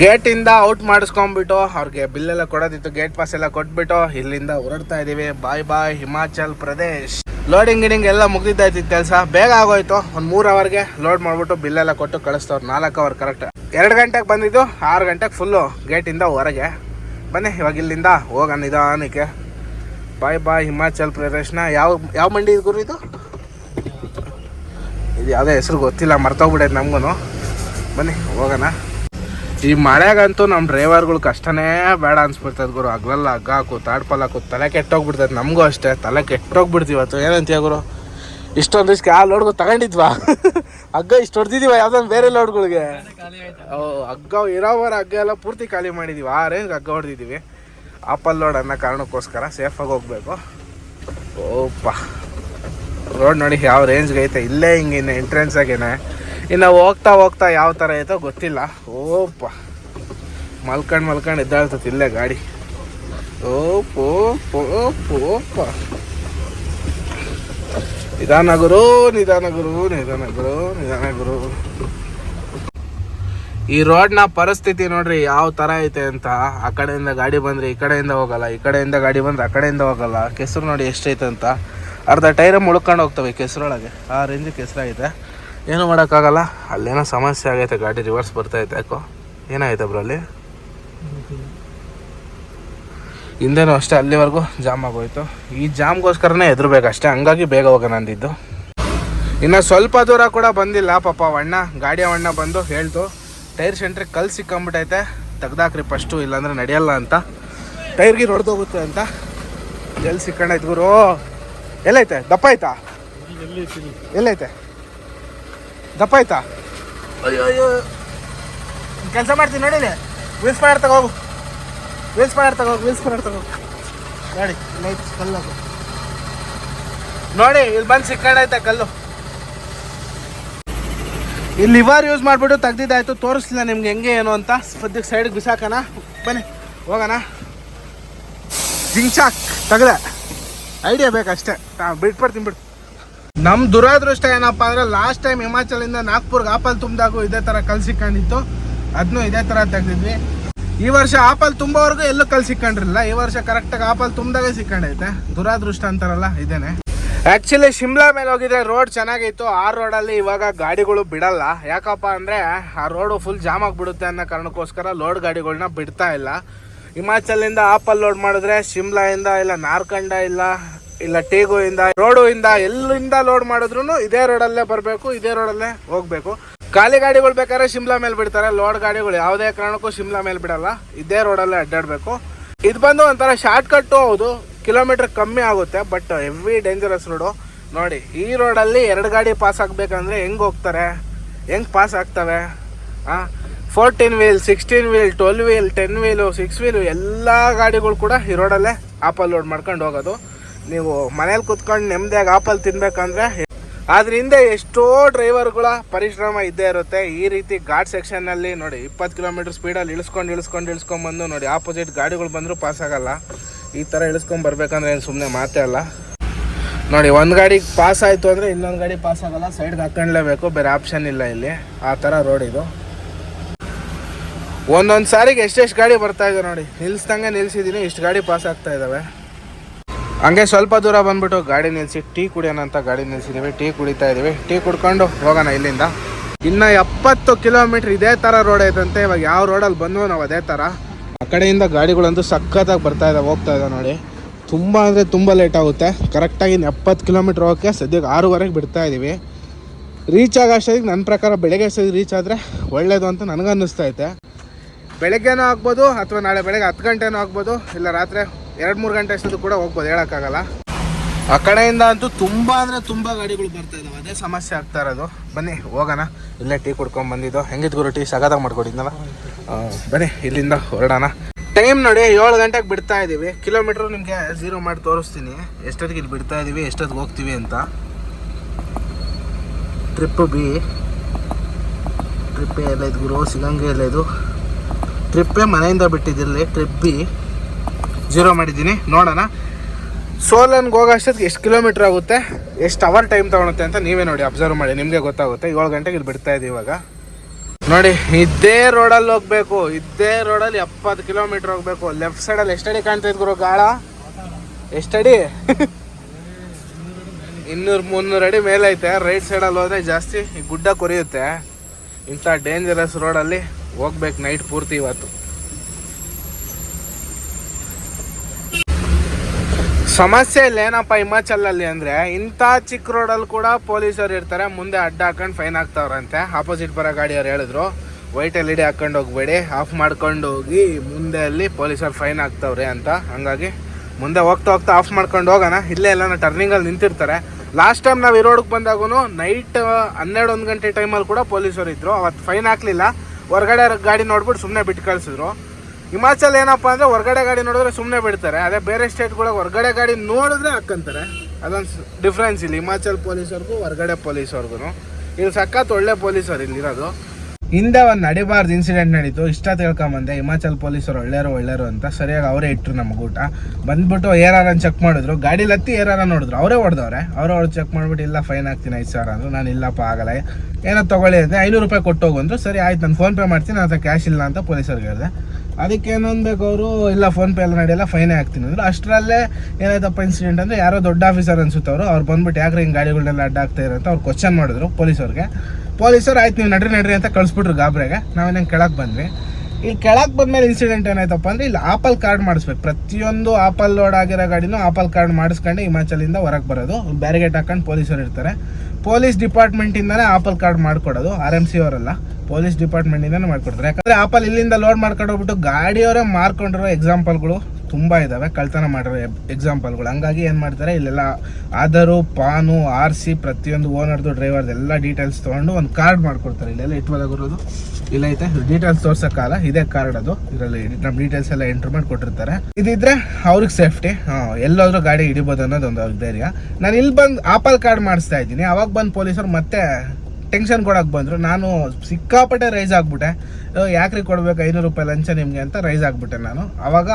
S1: ಗೇಟ್ ಇಂದ ಔಟ್ ಮಾಡಿಸ್ಕೊಂಡ್ಬಿಟ್ಟು ಅವ್ರಿಗೆ ಬಿಲ್ಲೆಲ್ಲ ಕೊಡೋದಿತ್ತು ಗೇಟ್ ಪಾಸ್ ಎಲ್ಲ ಕೊಟ್ಬಿಟ್ಟು ಇಲ್ಲಿಂದ ಹೊರಡ್ತಾ ಇದ್ದೀವಿ bye bye Himachal Pradesh loading ಗಿಡಿಂಗ್ ಎಲ್ಲ ಮುಗ್ದಿದ್ದಾಯ್ತು ಕೆಲಸ. ಬೇಗ ಆಗೋಯ್ತು. ಒಂದು ಮೂರು ಅವರ್ಗೆ ಲೋಡ್ ಮಾಡ್ಬಿಟ್ಟು ಬಿಲ್ಲೆಲ್ಲ ಕೊಟ್ಟು ಕಳಿಸ್ತವ್ರು ನಾಲ್ಕು ಅವರ್ ಕರೆಕ್ಟ್ ಎರಡು ಗಂಟೆಗೆ ಬಂದಿದ್ದು, ಆರು ಗಂಟೆಗೆ ಫುಲ್ಲು ಗೇಟಿಂದ ಹೊರಗೆ. ಬನ್ನಿ, ಇವಾಗ ಇಲ್ಲಿಂದ ಹೋಗೋಣ ನಿಧಾನಕ್ಕೆ. ಬಾಯ್ ಬಾಯ್ ಹಿಮಾಚಲ್ ಪ್ರದೇಶ್ನ ಯಾವ ಯಾವ ಮಂಡಿ ಇದು ಗುರು ಇದು? ಇದು ಯಾವುದೇ ಹೆಸರು ಗೊತ್ತಿಲ್ಲ ಮರ್ತೋಗ್ಬಿಡೈತೆ ನಮಗೂ ಬನ್ನಿ, ಹೋಗೋಣ. ಈ ಮಳೆಗಂತೂ ನಮ್ಮ ಡ್ರೈವರ್ಗಳು ಕಷ್ಟನೇ ಬೇಡ ಅನ್ಸ್ಬಿಡ್ತದೆ ಗುರು. ಹಗ್ಲಲ್ಲ ಹಗ್ಗ ಹಾಕು ತಾಡ್ಪಲ್ ಹಾಕು, ತಲೆ ಕೆಟ್ಟೋಗ್ಬಿಡ್ತೈತೆ. ನಮಗೂ ಅಷ್ಟೇ, ತಲೆ ಕೆಟ್ಟೋಗ್ಬಿಡ್ತೀವಿ ಇವತ್ತು. ಏನಂತೀಯ ಗುರು? ಇಷ್ಟೊಂದು ರಿಸ್ಕ್ ಆ ಲೋಡ್ಗಳು ತಗೊಂಡಿದ್ವಾ? ಹಗ್ಗ ಇಷ್ಟು ಹೊಡೆದಿದ್ದೀವ ಯಾವ್ದೊಂದು ಬೇರೆ ಲೋಡ್ಗಳಿಗೆ? ಹಗ್ಗ ಇರೋವರ ಹಗ್ಗ ಎಲ್ಲ ಪೂರ್ತಿ ಖಾಲಿ ಮಾಡಿದ್ದೀವಿ ಆ ರೇಂಜ್ ಹಗ್ಗ ಹೊಡೆದಿದ್ದೀವಿ ಆಪಲ್ ಲೋಡ್ ಅನ್ನೋ ಕಾರಣಕ್ಕೋಸ್ಕರ ಸೇಫಾಗಿ ಹೋಗ್ಬೇಕು. ಓಪ್ಪ. ರೋಡ್ ನೋಡಿ, ಯಾವ ರೇಂಜ್ಗೆ ಐತೆ ಇಲ್ಲೇ ಹಿಂಗೆ ಇನ್ನು ಎಂಟ್ರೆನ್ಸ್ ಆಗೇನೆ. ಇನ್ನು ಹೋಗ್ತಾ ಹೋಗ್ತಾ ಯಾವ ಥರ ಐತೋ ಗೊತ್ತಿಲ್ಲ. ಓಪ ಮಲ್ಕಂಡು ಮಲ್ಕಂಡು ಎದ್ದಾಳ್ತತಿ ಇಲ್ಲೇ ಗಾಡಿ. ಓಪ್ ಓಪ್ ನಿಧಾನ ಗುರು ನಿಧಾನ ಗುರು ನಿಧಾನ ಗುರು ನಿಧಾನ ಗುರು. ಈ ರೋಡ್ನ ಪರಿಸ್ಥಿತಿ ನೋಡ್ರಿ ಯಾವ ಥರ ಐತೆ ಅಂತ. ಆ ಕಡೆಯಿಂದ ಗಾಡಿ ಬಂದ್ರೆ ಈ ಕಡೆಯಿಂದ ಹೋಗಲ್ಲ, ಈ ಕಡೆಯಿಂದ ಗಾಡಿ ಬಂದ್ರೆ ಆ ಕಡೆಯಿಂದ ಹೋಗಲ್ಲ. ಕೆಸರು ನೋಡಿ ಎಷ್ಟೈತೆ ಅಂತ. ಅರ್ಧ ಟೈರ್ ಮುಳ್ಕೊಂಡು ಹೋಗ್ತವೆ ಕೆಸರೊಳಗೆ. ಆ ರೇಂಜ್ ಕೆಸರಾಗೈತೆ ಏನು ಮಾಡೋಕ್ಕಾಗಲ್ಲ ಅಲ್ಲೇನೋ ಸಮಸ್ಯೆ ಆಗೈತೆ ಗಾಡಿ ರಿವರ್ಸ್ ಬರ್ತೈತೆ ಯಾಕೋ? ಏನಾಗೈತೆ ಬ್ರೋ ಅಲ್ಲಿ? ಹಿಂದೆನೂ ಅಷ್ಟೇ ಅಲ್ಲಿವರೆಗೂ ಜಾಮ್ ಆಗೋಯ್ತು. ಈ ಜಾಮ್ಗೋಸ್ಕರನೇ ಎದುರ್ಬೇಕು ಅಷ್ಟೇ ಹಂಗಾಗಿ ಬೇಗ ಹೋಗೋಣ ಅಂದಿದ್ದು. ಇನ್ನು ಸ್ವಲ್ಪ ದೂರ ಕೂಡ ಬಂದಿಲ್ಲ ಪಾಪ ಅಣ್ಣ ಗಾಡಿಯ ಅಣ್ಣ ಬಂದು ಹೇಳ್ತು ಟೈರ್ ಸೆಂಟ್ರಿಗೆ ಕಲ್ ಸಿಕ್ಕಂಬಿಟ್ಟೈತೆ ತೆಗ್ದಾಕ್ರಿ ಫಸ್ಟು ಇಲ್ಲಾಂದ್ರೆ ನಡೆಯಲ್ಲ ಅಂತ. ಟೈರ್ಗೆ ಹೊಡೆದೋಗುತ್ತೆ ಅಂತ. ಎಲ್ಲಿ ಸಿಕ್ಕಂಡೈತೆ ಗುರು? ಎಲ್ಲೈತೆ? ದಪ್ಪ ಆಯ್ತಾ? ಎಲ್ಲೈತೆ? ದಪ್ಪ ಆಯ್ತಾ? ಅಯ್ಯೋ ಅಯ್ಯೋ. ಕೆಲಸ ಮಾಡ್ತೀನಿ ನೋಡಿ ವೀಲ್ಸ್ ಪಾಯರ್ ತಗೋ ವೀಲ್ಸ್ ಪಾಯರ್ ತಗೋ ವೀಲ್ಸ್ ಪಾಯರ್ ತಗೋ ನೋಡಿ ಲೈಟ್ ಕಲ್ಲು ನೋಡಿ ಇಲ್ಲಿ ಬಂದು ಸಿಕ್ಕಾಯ್ತಾ ಕಲ್ಲು. ಇಲ್ಲಿ ಲಿವರ್ ಯೂಸ್ ಮಾಡಿಬಿಟ್ಟು ತೆಗ್ದಿದ್ದಾಯ್ತು ತೋರಿಸ್ಲಿಲ್ಲ ನಿಮ್ಗೆ ಹೆಂಗೆ ಏನು ಅಂತ. ಸದ್ಯಕ್ಕೆ ಸೈಡ್ಗೆ ಬಿಸಾಕಣ. ಬನ್ನಿ ಹೋಗೋಣ. ಜಿಂಚಾಕ್ ತೆಗ್ದೆ. ಐಡಿಯಾ ಬೇಕಷ್ಟೇ. ಹಾಂ ಬಿಟ್ಬಿಡ್ತೀನಿ ಬಿಡು. ನಮ್ಮ ದುರಾದೃಷ್ಟ ಏನಪ್ಪ ಅಂದರೆ ಲಾಸ್ಟ್ ಟೈಮ್ ಹಿಮಾಚಲಿಂದ ನಾಗ್ಪುರ್ಗೆ ಆಪಲ್ ತುಂಬಿದಾಗೂ ಇದೇ ಥರ ಕಲ್ಸಿಕೊಂಡಿತ್ತು ಅದನ್ನೂ ಇದೇ ಥರ ತೆಗೆದಿದ್ವಿ. ಈ ವರ್ಷ ಆಪಲ್ ತುಂಬವರೆಗೂ ಎಲ್ಲೂ ಕಲ್ ಸಿಕ್ಕಂಡ್ರಿಲ್ಲ ಈ ವರ್ಷ ಕರೆಕ್ಟಾಗಿ ಆಪಲ್ ತುಂಬ್ದಾಗೆ ಸಿಕ್ಕಂಡೈತೆ. ದುರಾದೃಷ್ಟ ಅಂತಾರಲ್ಲ, ಇದೇನೆ. ಆಕ್ಚುಲಿ ಶಿಮ್ಲಾ ಮೇಲೆ ಹೋಗಿದ್ರೆ ರೋಡ್ ಚೆನ್ನಾಗಿತ್ತು ಆ ರೋಡಲ್ಲಿ ಇವಾಗ ಗಾಡಿಗಳು ಬಿಡಲ್ಲ. ಯಾಕಪ್ಪ ಅಂದ್ರೆ ಆ ರೋಡು ಫುಲ್ ಜಾಮ್ ಆಗಿಬಿಡುತ್ತೆ ಅನ್ನೋ ಕಾರಣಕ್ಕೋಸ್ಕರ ಲೋಡ್ ಗಾಡಿಗಳನ್ನ ಬಿಡ್ತಾ ಇಲ್ಲ. ಹಿಮಾಚಲಿಂದ ಆಪಲ್ ಲೋಡ್ ಮಾಡಿದ್ರೆ ಶಿಮ್ಲಾಯಿಂದ ಇಲ್ಲ, ನಾರ್ಕಂಡ ಇಲ್ಲ ಇಲ್ಲ ಟೇಗು ಇಂದ ರೋಡು ಇಂದ ಎಲ್ಲಿಂದ ಲೋಡ್ ಮಾಡಿದ್ರು ಇದೇ ರೋಡಲ್ಲೇ ಬರಬೇಕು, ಇದೇ ರೋಡಲ್ಲೇ ಹೋಗ್ಬೇಕು. ಖಾಲಿ ಗಾಡಿಗಳು ಬೇಕಾದ್ರೆ ಶಿಮ್ಲಾ ಮೇಲೆ ಬಿಡ್ತಾರೆ ಲೋಡ್ ಗಾಡಿಗಳು ಯಾವುದೇ ಕಾರಣಕ್ಕೂ ಶಿಮ್ಲಾ ಮೇಲೆ ಬಿಡಲ್ಲ. ಇದೇ ರೋಡಲ್ಲೇ ಅಡ್ಡಾಡಬೇಕು. ಇದು ಬಂದು ಒಂಥರ ಶಾರ್ಟ್ ಕಟ್ಟು ಹೌದು ಕಿಲೋಮೀಟರ್ ಕಮ್ಮಿ ಆಗುತ್ತೆ ಬಟ್ ಹೆವಿ ಡೇಂಜರಸ್ ರೋಡು ನೋಡಿ, ಈ ರೋಡಲ್ಲಿ ಎರಡು ಗಾಡಿ ಪಾಸ್ ಆಗಬೇಕಂದ್ರೆ ಹೆಂಗೆ ಹೋಗ್ತಾರೆ? ಹೆಂಗೆ ಪಾಸ್ ಆಗ್ತವೆ? ಹಾಂ fourteen wheel sixteen wheel twelve wheel ten wheel six wheel ಎಲ್ಲ ಗಾಡಿಗಳು ಕೂಡ ಈ ರೋಡಲ್ಲೇ ಆಪಲ್ ಲೋಡ್ ಮಾಡ್ಕೊಂಡು ಹೋಗೋದು. ನೀವು ಮನೇಲಿ ಕುತ್ಕೊಂಡು ನೆಮ್ಮದಿಯಾಗಿ ಆಪಲ್ ತಿನ್ಬೇಕಂದ್ರೆ ಅದರಿಂದ ಎಷ್ಟೋ ಡ್ರೈವರ್ಗಳ ಪರಿಶ್ರಮ ಇದ್ದೇ ಇರುತ್ತೆ. ಈ ರೀತಿ ಘಾಟ್ ಸೆಕ್ಷನ್ನಲ್ಲಿ ನೋಡಿ ಇಪ್ಪತ್ತು ಕಿಲೋಮೀಟರ್ ಸ್ಪೀಡಲ್ಲಿ ಇಳಿಸ್ಕೊಂಡು ಇಳಿಸ್ಕೊಂಡು ಇಳಿಸ್ಕೊಂಬಂದು ನೋಡಿ ಆಪೋಸಿಟ್ ಗಾಡಿಗಳು ಬಂದರೂ ಪಾಸ್ ಆಗಲ್ಲ. ಈ ಥರ ಇಳಿಸ್ಕೊಂಡು ಬರ್ಬೇಕಂದ್ರೆ ಏನು ಸುಮ್ಮನೆ ಮಾತೇ ಅಲ್ಲ. ನೋಡಿ ಒಂದು ಗಾಡಿ ಪಾಸ್ ಆಯಿತು ಅಂದರೆ ಇನ್ನೊಂದು ಗಾಡಿ ಪಾಸ್ ಆಗಲ್ಲ. ಸೈಡ್ಗೆ ಹಾಕ್ಕೊಂಡ್ಲೇಬೇಕು ಬೇರೆ ಆಪ್ಷನ್ ಇಲ್ಲ ಇಲ್ಲಿ. ಆ ಥರ ರೋಡ್ ಇದು. ಒಂದೊಂದು ಸಾರಿಗೆ ಎಷ್ಟೆಷ್ಟು ಗಾಡಿ ಬರ್ತಾ ಇದೆ ನೋಡಿ. ನಿಲ್ಸ್ದಂಗೆ ನಿಲ್ಸಿದ್ದೀನಿ ಇಷ್ಟು ಗಾಡಿ ಪಾಸ್ ಆಗ್ತಾ ಇದ್ದಾವೆ ಹಂಗೆ ಸ್ವಲ್ಪ ದೂರ ಬಂದ್ಬಿಟ್ಟು ಗಾಡಿ ನಿಲ್ಸಿ, ಟೀ ಕುಡಿಯೋಣ ಅಂತ ಗಾಡಿ ನಿಲ್ಸಿದ್ದೀವಿ ಟೀ ಕುಡಿತಾ ಇದ್ದೀವಿ ಟೀ ಕುಡ್ಕೊಂಡು ಹೋಗೋಣ ಇಲ್ಲಿಂದ. ಇನ್ನು ಎಪ್ಪತ್ತು ಕಿಲೋಮೀಟ್ರ್ ಇದೇ ಥರ ರೋಡ್ ಐತಂತೆ. ಇವಾಗ ಯಾವ ರೋಡಲ್ಲಿ ಬಂದ್ವು ನಾವು ಅದೇ ಥರ ಆ ಕಡೆಯಿಂದ ಗಾಡಿಗಳಂತೂ ಸಖತ್ತಾಗಿ ಬರ್ತಾ ಇದ್ದಾವೆ ಹೋಗ್ತಾ ಇದ್ದಾವೆ ನೋಡಿ. ತುಂಬ ಅಂದರೆ ತುಂಬ ಲೇಟ್ ಆಗುತ್ತೆ. ಕರೆಕ್ಟಾಗಿ ಇನ್ನು ಎಪ್ಪತ್ತು ಕಿಲೋಮೀಟ್ರ್ ಹೋಗೋಕ್ಕೆ ಸದ್ಯಕ್ಕೆ ಆರೂವರೆಗೆ ಬಿಡ್ತಾ ಇದ್ದೀವಿ ರೀಚ್ ಆಗೋ ನನ್ನ ಪ್ರಕಾರ ಬೆಳಗ್ಗೆ ಅಷ್ಟೊತ್ತಿಗೆ ರೀಚ್ ಆದರೆ ಒಳ್ಳೇದು ಅಂತ ನನಗನ್ನಿಸ್ತಾ ಐತೆ. ಬೆಳಗ್ಗೆನೂ ಆಗ್ಬೋದು ಅಥವಾ ನಾಳೆ ಬೆಳಗ್ಗೆ ಹತ್ತು ಗಂಟೆನೂ ಆಗ್ಬೋದು. ಇಲ್ಲ ರಾತ್ರಿ ಎರಡು ಮೂರು ಗಂಟೆ ಅಷ್ಟೊತ್ತು ಕೂಡ ಹೋಗ್ಬೋದು ಹೇಳೋಕ್ಕಾಗಲ್ಲ. ಆ ಕಡೆಯಿಂದ ಅಂತೂ ತುಂಬ ಅಂದರೆ ತುಂಬ ಗಾಡಿಗಳು ಬರ್ತಾ ಇದಾವೆ ಅದೇ ಸಮಸ್ಯೆ ಆಗ್ತಾ ಇರೋದು. ಬನ್ನಿ ಹೋಗೋಣ. ಇಲ್ಲೇ ಟೀ ಕುಡ್ಕೊಂಡು ಬಂದಿದ್ದು. ಹೆಂಗಿದ್ ಗುರು ಟೀ? ಸಗದಾಗ ಮಾಡ್ಕೊಟ್ಟಿದ್ನಲ್ಲ? ಆ, ಬನ್ನಿ ಇಲ್ಲಿಂದ ಹೊರಡೋಣ. ಟೈಮ್ ನೋಡಿ ಏಳು ಗಂಟೆಗೆ ಬಿಡ್ತಾ ಇದ್ದೀವಿ ಕಿಲೋಮೀಟ್ರ್ ನಿಮಗೆ ಝೀರೋ ಮಾಡಿ ತೋರಿಸ್ತೀನಿ. ಎಷ್ಟೊತ್ತಿಗೆ ಇಲ್ಲಿ ಬಿಡ್ತಾ ಇದ್ದೀವಿ ಎಷ್ಟೊತ್ತಿಗೆ ಹೋಗ್ತೀವಿ ಅಂತ. ಟ್ರಿಪ್ ಬಿ ಟ್ರಿಪ್ಪೇ ಎಲ್ಲ ಇದು ಗುರು ಸಿಗಂಗೆ ಎಲ್ಲ ಇದು. ಟ್ರಿಪ್ಪೇ ಮನೆಯಿಂದ ಬಿಟ್ಟಿದ್ದಿರಲಿ ಟ್ರಿಪ್ ಬಿ ಜೀರೋ ಮಾಡಿದ್ದೀನಿ, ನೋಡೋಣ. ಸೋಲನ್ಗೆ ಹೋಗೋ ಅಷ್ಟೊತ್ತಿಗೆ ಎಷ್ಟು ಕಿಲೋಮೀಟ್ರ್ ಆಗುತ್ತೆ, ಎಷ್ಟು ಅವರ್ ಟೈಮ್ ತೊಗೊಳುತ್ತೆ ಅಂತ ನೀವೇ ನೋಡಿ, ಅಬ್ಸರ್ವ್ ಮಾಡಿ, ನಿಮಗೆ ಗೊತ್ತಾಗುತ್ತೆ. ಏಳು ಗಂಟೆಗೆ ಇಲ್ಲಿ ಬಿಡ್ತಾ ಇದ್ದೀವಿ ಇವಾಗ. ನೋಡಿ, ಇದೇ ರೋಡಲ್ಲಿ ಹೋಗಬೇಕು, ಇದೇ ರೋಡಲ್ಲಿ ಎಪ್ಪತ್ತು ಕಿಲೋಮೀಟ್ರ್ ಹೋಗಬೇಕು. ಲೆಫ್ಟ್ ಸೈಡಲ್ಲಿ ಎಷ್ಟಡಿ ಕಾಣ್ತಾ ಇದ್ರು ಗಾಳ? ಎಷ್ಟಡಿ? ಇನ್ನೂರು ಮುನ್ನೂರು ಅಡಿ ಮೇಲೆ ಐತೆ. ರೈಟ್ ಸೈಡಲ್ಲಿ ಹೋದ್ರೆ ಜಾಸ್ತಿ ಗುಡ್ಡ ಕೊರಿಯುತ್ತೆ. ಇಂಥ ಡೇಂಜರಸ್ ರೋಡಲ್ಲಿ ಹೋಗ್ಬೇಕು ನೈಟ್ ಪೂರ್ತಿ ಇವತ್ತು. ಸಮಸ್ಯೆ ಇಲ್ಲೇನಪ್ಪ ಹಿಮಾಚಲಲ್ಲಿ ಅಂದರೆ, ಇಂಥ ಚಿಕ್ಕ ರೋಡಲ್ಲಿ ಕೂಡ ಪೊಲೀಸರು ಇರ್ತಾರೆ, ಮುಂದೆ ಅಡ್ಡ ಹಾಕೊಂಡು ಫೈನ್ ಹಾಕ್ತಾವ್ರಂತೆ ಆಪೋಸಿಟ್ ಬರೋ ಗಾಡಿಯವ್ರು ಹೇಳಿದ್ರು ವೈಟ್ ಎಲ್ ಇ ಡಿ ಹಾಕೊಂಡು ಹೋಗ್ಬೇಡಿ ಆಫ್ ಮಾಡ್ಕೊಂಡು ಹೋಗಿ ಮುಂದೆ ಅಲ್ಲಿ ಪೊಲೀಸರು ಫೈನ್ ಹಾಕ್ತಾವ್ರೆ ಅಂತ. ಹಂಗಾಗಿ ಮುಂದೆ ಹೋಗ್ತಾ ಹೋಗ್ತಾ ಆಫ್ ಮಾಡ್ಕೊಂಡು ಹೋಗೋಣ. ಇಲ್ಲೇ ಎಲ್ಲ ಟರ್ನಿಂಗಲ್ಲಿ ನಿಂತಿರ್ತಾರೆ. ಲಾಸ್ಟ್ ಟೈಮ್ ನಾವು ಈ ರೋಡ್ಗೆ ಬಂದಾಗೂ ನೈಟ್ ಹನ್ನೆರಡು, ಒಂದು ಗಂಟೆ ಟೈಮಲ್ಲಿ ಕೂಡ ಪೊಲೀಸರು ಇದ್ದರು ಅವತ್ತು ಫೈನ್ ಹಾಕಲಿಲ್ಲ ಹೊರಗಡೆ ಗಾಡಿ ನೋಡ್ಬಿಟ್ಟು ಸುಮ್ಮನೆ ಬಿಟ್ಟು ಕಳಿಸಿದ್ರು. ಹಿಮಾಚಲ್ ಏನಪ್ಪ ಅಂದರೆ ಹೊರಗಡೆ ಗಾಡಿ ನೋಡಿದ್ರೆ ಸುಮ್ಮನೆ ಬಿಡ್ತಾರೆ. ಅದೇ ಬೇರೆ ಸ್ಟೇಟ್ಗಳಿಗೆ ಹೊರಗಡೆ ಗಾಡಿ ನೋಡಿದ್ರೆ ಹಾಕ್ಕಂತಾರೆ ಅದೊಂದು ಡಿಫ್ರೆನ್ಸ್ ಇಲ್ಲಿ. ಹಿಮಾಚಲ್ ಪೊಲೀಸವ್ರಿಗೂ, ಹೊರಗಡೆ ಪೊಲೀಸವ್ರಿಗೂ ಇಲ್ಲಿ ಸಖತ್ ಒಳ್ಳೆ ಪೊಲೀಸರು ಇಲ್ಲಿರೋದು. ಹಿಂದೆ ಒಂದು ನಡಿಬಾರ್ದು ಇನ್ಸಿಡೆಂಟ್ ನಡೀತು. ಇಷ್ಟ ತಿಳ್ಕೊಂಬಂದೆ, ಹಿಮಾಚಲ್ ಪೊಲೀಸರು ಒಳ್ಳೆಯರು ಒಳ್ಳೆಯರು ಅಂತ. ಸರಿಯಾಗಿ ಅವರೇ ಇಟ್ಟರು ನಮ್ಗೆ ಊಟ ಬಂದ್ಬಿಟ್ಟು ಏರ್ ಆರ್ ಚೆಕ್ ಮಾಡಿದ್ರು. ಗಾಡಿಲಿ ಹತ್ತಿ ಏರ್ ಆರ್ ನೋಡಿದ್ರು. ಅವರೇ ಹೊಡೆದವ್ರೆ. ಅವರೇ ಅವ್ರು ಚೆಕ್ ಮಾಡಿಬಿಟ್ಟು, ಇಲ್ಲ ಫೈನ್ ಹಾಕ್ತೀನಿ ಐದು ಸಾವಿರ ಅಂದರು. ನಾನು ಇಲ್ಲಪ್ಪ, ಆಗಲ್ಲ. ಏನೋ ತೊಗೊಳ್ಳಿ ಐನೂರು ರೂಪಾಯಿ ಕೊಟ್ಟು ಹೋಗಂದ್ರು ಸರಿ, ಆಯ್ತು. ನಾನು ಫೋನ್ ಪೇ ಮಾಡ್ತೀನಿ. ಅದಕ್ಕೆ ಕ್ಯಾಶ್ ಇಲ್ಲ ಅಂತ ಪೊಲೀಸರಿಗೆ ಹೇಳಿದೆ. ಅದಕ್ಕೆ ಏನೊಂದ್ಬೇಕು ಅವರು, ಇಲ್ಲ ಫೋನ್ ಪೇ ಎಲ್ಲ ನಡೆಯಲ್ಲ ಫೈನೇ ಹಾಕ್ತೀನಿ. ಅಂದ್ರೆ ಅಷ್ಟರಲ್ಲೇ ಏನಾಯ್ತಪ್ಪ ಇನ್ಸಿಡೆಂಟ್ ಅಂದರೆ ಯಾರೋ ದೊಡ್ಡ ಆಫೀಸರ್ ಅನ್ಸುತ್ತೆ ಅವರು ಅವ್ರು ಬಂದ್ಬಿಟ್ಟು ಯಾಕ್ರೆ ಹಿಂಗೆ ಗಾಡಿಗಳನ್ನೆಲ್ಲ ಅಡ್ಡ ಆಗ್ತಾ ಇರೋ ಅಂತ ಅವ್ರು ಕ್ವಶನ್ ಮಾಡಿದ್ರು ಪೊಲೀಸವ್ರಿಗೆ. ಪೊಲೀಸರು, ಆಯ್ತು ನೀವು ನಡ್ರಿ ನಡ್ರಿ ಅಂತ ಕಳಿಸ್ಬಿಟ್ರು ಗಾಬ್ರೆಗೆ ನಾವೇನೇನು ಕೆಳಗೆ ಬಂದ್ವಿ. ಇಲ್ಲಿ ಕೆಳಗೆ ಬಂದ್ಮೇಲೆ ಇನ್ಸಿಡೆಂಟ್ ಏನಾಯ್ತಪ್ಪ ಅಂದರೆ, ಇಲ್ಲಿ ಆಪಲ್ ಕಾರ್ಡ್ ಮಾಡಿಸ್ಬೇಕು. ಪ್ರತಿಯೊಂದು ಆಪಲ್ ಲೋಡ್ ಆಗಿರೋ ಗಾಡಿನೂ ಆಪಲ್ ಕಾರ್ಡ್ ಮಾಡಿಸ್ಕೊಂಡು ಹಿಮಾಚಲಿಂದ ಹೊರಗೆ ಬರೋದು. ಬ್ಯಾರಿಗೇಟ್ ಹಾಕೊಂಡು ಪೊಲೀಸರು ಇರ್ತಾರೆ. ಪೊಲೀಸ್ ಡಿಪಾರ್ಟ್ಮೆಂಟಿಂದನೇ ಆಪಲ್ ಕಾರ್ಡ್ ಮಾಡಿಕೊಡೋದು ಆರ್ ಎಂ ಸಿ ಅವರಲ್ಲ. ಪೊಲೀಸ್ ಡಿಪಾರ್ಟ್ಮೆಂಟಿಂದ ಮಾಡ್ಕೊಡ್ತಾರೆ. ಯಾಕಂದರೆ ಆಪಲ್ ಇಲ್ಲಿಂದ ಲೋಡ್ ಮಾಡ್ಕೊಂಡು ಹೋಗ್ಬಿಟ್ಟು ಗಾಡಿಯವರೇ ಮಾರ್ಕೊಂಡಿರೋ ಎಕ್ಸಾಂಪಲ್ಗಳು ತುಂಬಾ ಇದ್ದಾವೆ ಕಳ್ತನ ಮಾಡಿರೋ ಎಕ್ಸಾಂಪಲ್ಗಳು ಹಂಗಾಗಿ ಏನು ಮಾಡ್ತಾರೆ, ಇಲ್ಲೆಲ್ಲ ಆಧಾರು ಪಾನು ಆರ್ ಸಿ ಪ್ರತಿಯೊಂದು ಓನರ್ದು ಡ್ರೈವರ್ದು ಎಲ್ಲ ಡೀಟೇಲ್ಸ್ ತೊಗೊಂಡು ಒಂದು ಕಾರ್ಡ್ ಮಾಡ್ಕೊಡ್ತಾರೆ. ಇಲ್ಲೆಲ್ಲ ಇಟ್ಬೋದಾಗಿರೋದು ಇಲ್ಲ ಐತೆ. ಡೀಟೇಲ್ಸ್ ತೋರ್ಸೋಕ್ಕಲ್ಲ ಇದೇ ಕಾರ್ಡ್ ಅದು. ಇದರಲ್ಲಿ ನಮ್ಮ ಡೀಟೇಲ್ಸ್ ಎಲ್ಲ ಎಂಟ್ರ್ ಮಾಡಿ ಕೊಟ್ಟಿರ್ತಾರೆ. ಇದಿದ್ರೆ ಅವ್ರಿಗೆ ಸೇಫ್ಟಿ ಎಲ್ಲೋದ್ರೂ ಗಾಡಿ ಹಿಡಿಬೋದು ಅನ್ನೋದು ಒಂದು ಅವ್ರಿಗೆ ಧೈರ್ಯ. ನಾನು ಇಲ್ಲಿ ಬಂದು ಆಪಲ್ ಕಾರ್ಡ್ ಮಾಡಿಸ್ತಾ ಇದ್ದೀನಿ. ಅವಾಗ ಬಂದು ಪೊಲೀಸರು ಮತ್ತೆ ಟೆನ್ಷನ್ ಕೊಡೋಕೆ ಬಂದರು. ನಾನು ಸಿಕ್ಕಾಪಟ್ಟೆ ರೈಸ್ ಆಗ್ಬಿಟ್ಟೆ. ಯಾಕ್ರಿ ಕೊಡ್ಬೇಕು ಐನೂರು ರೂಪಾಯಿ ಲಂಚ ನಿಮಗೆ ಅಂತ ರೈಸ್ ಆಗಿಬಿಟ್ಟೆ ನಾನು. ಅವಾಗ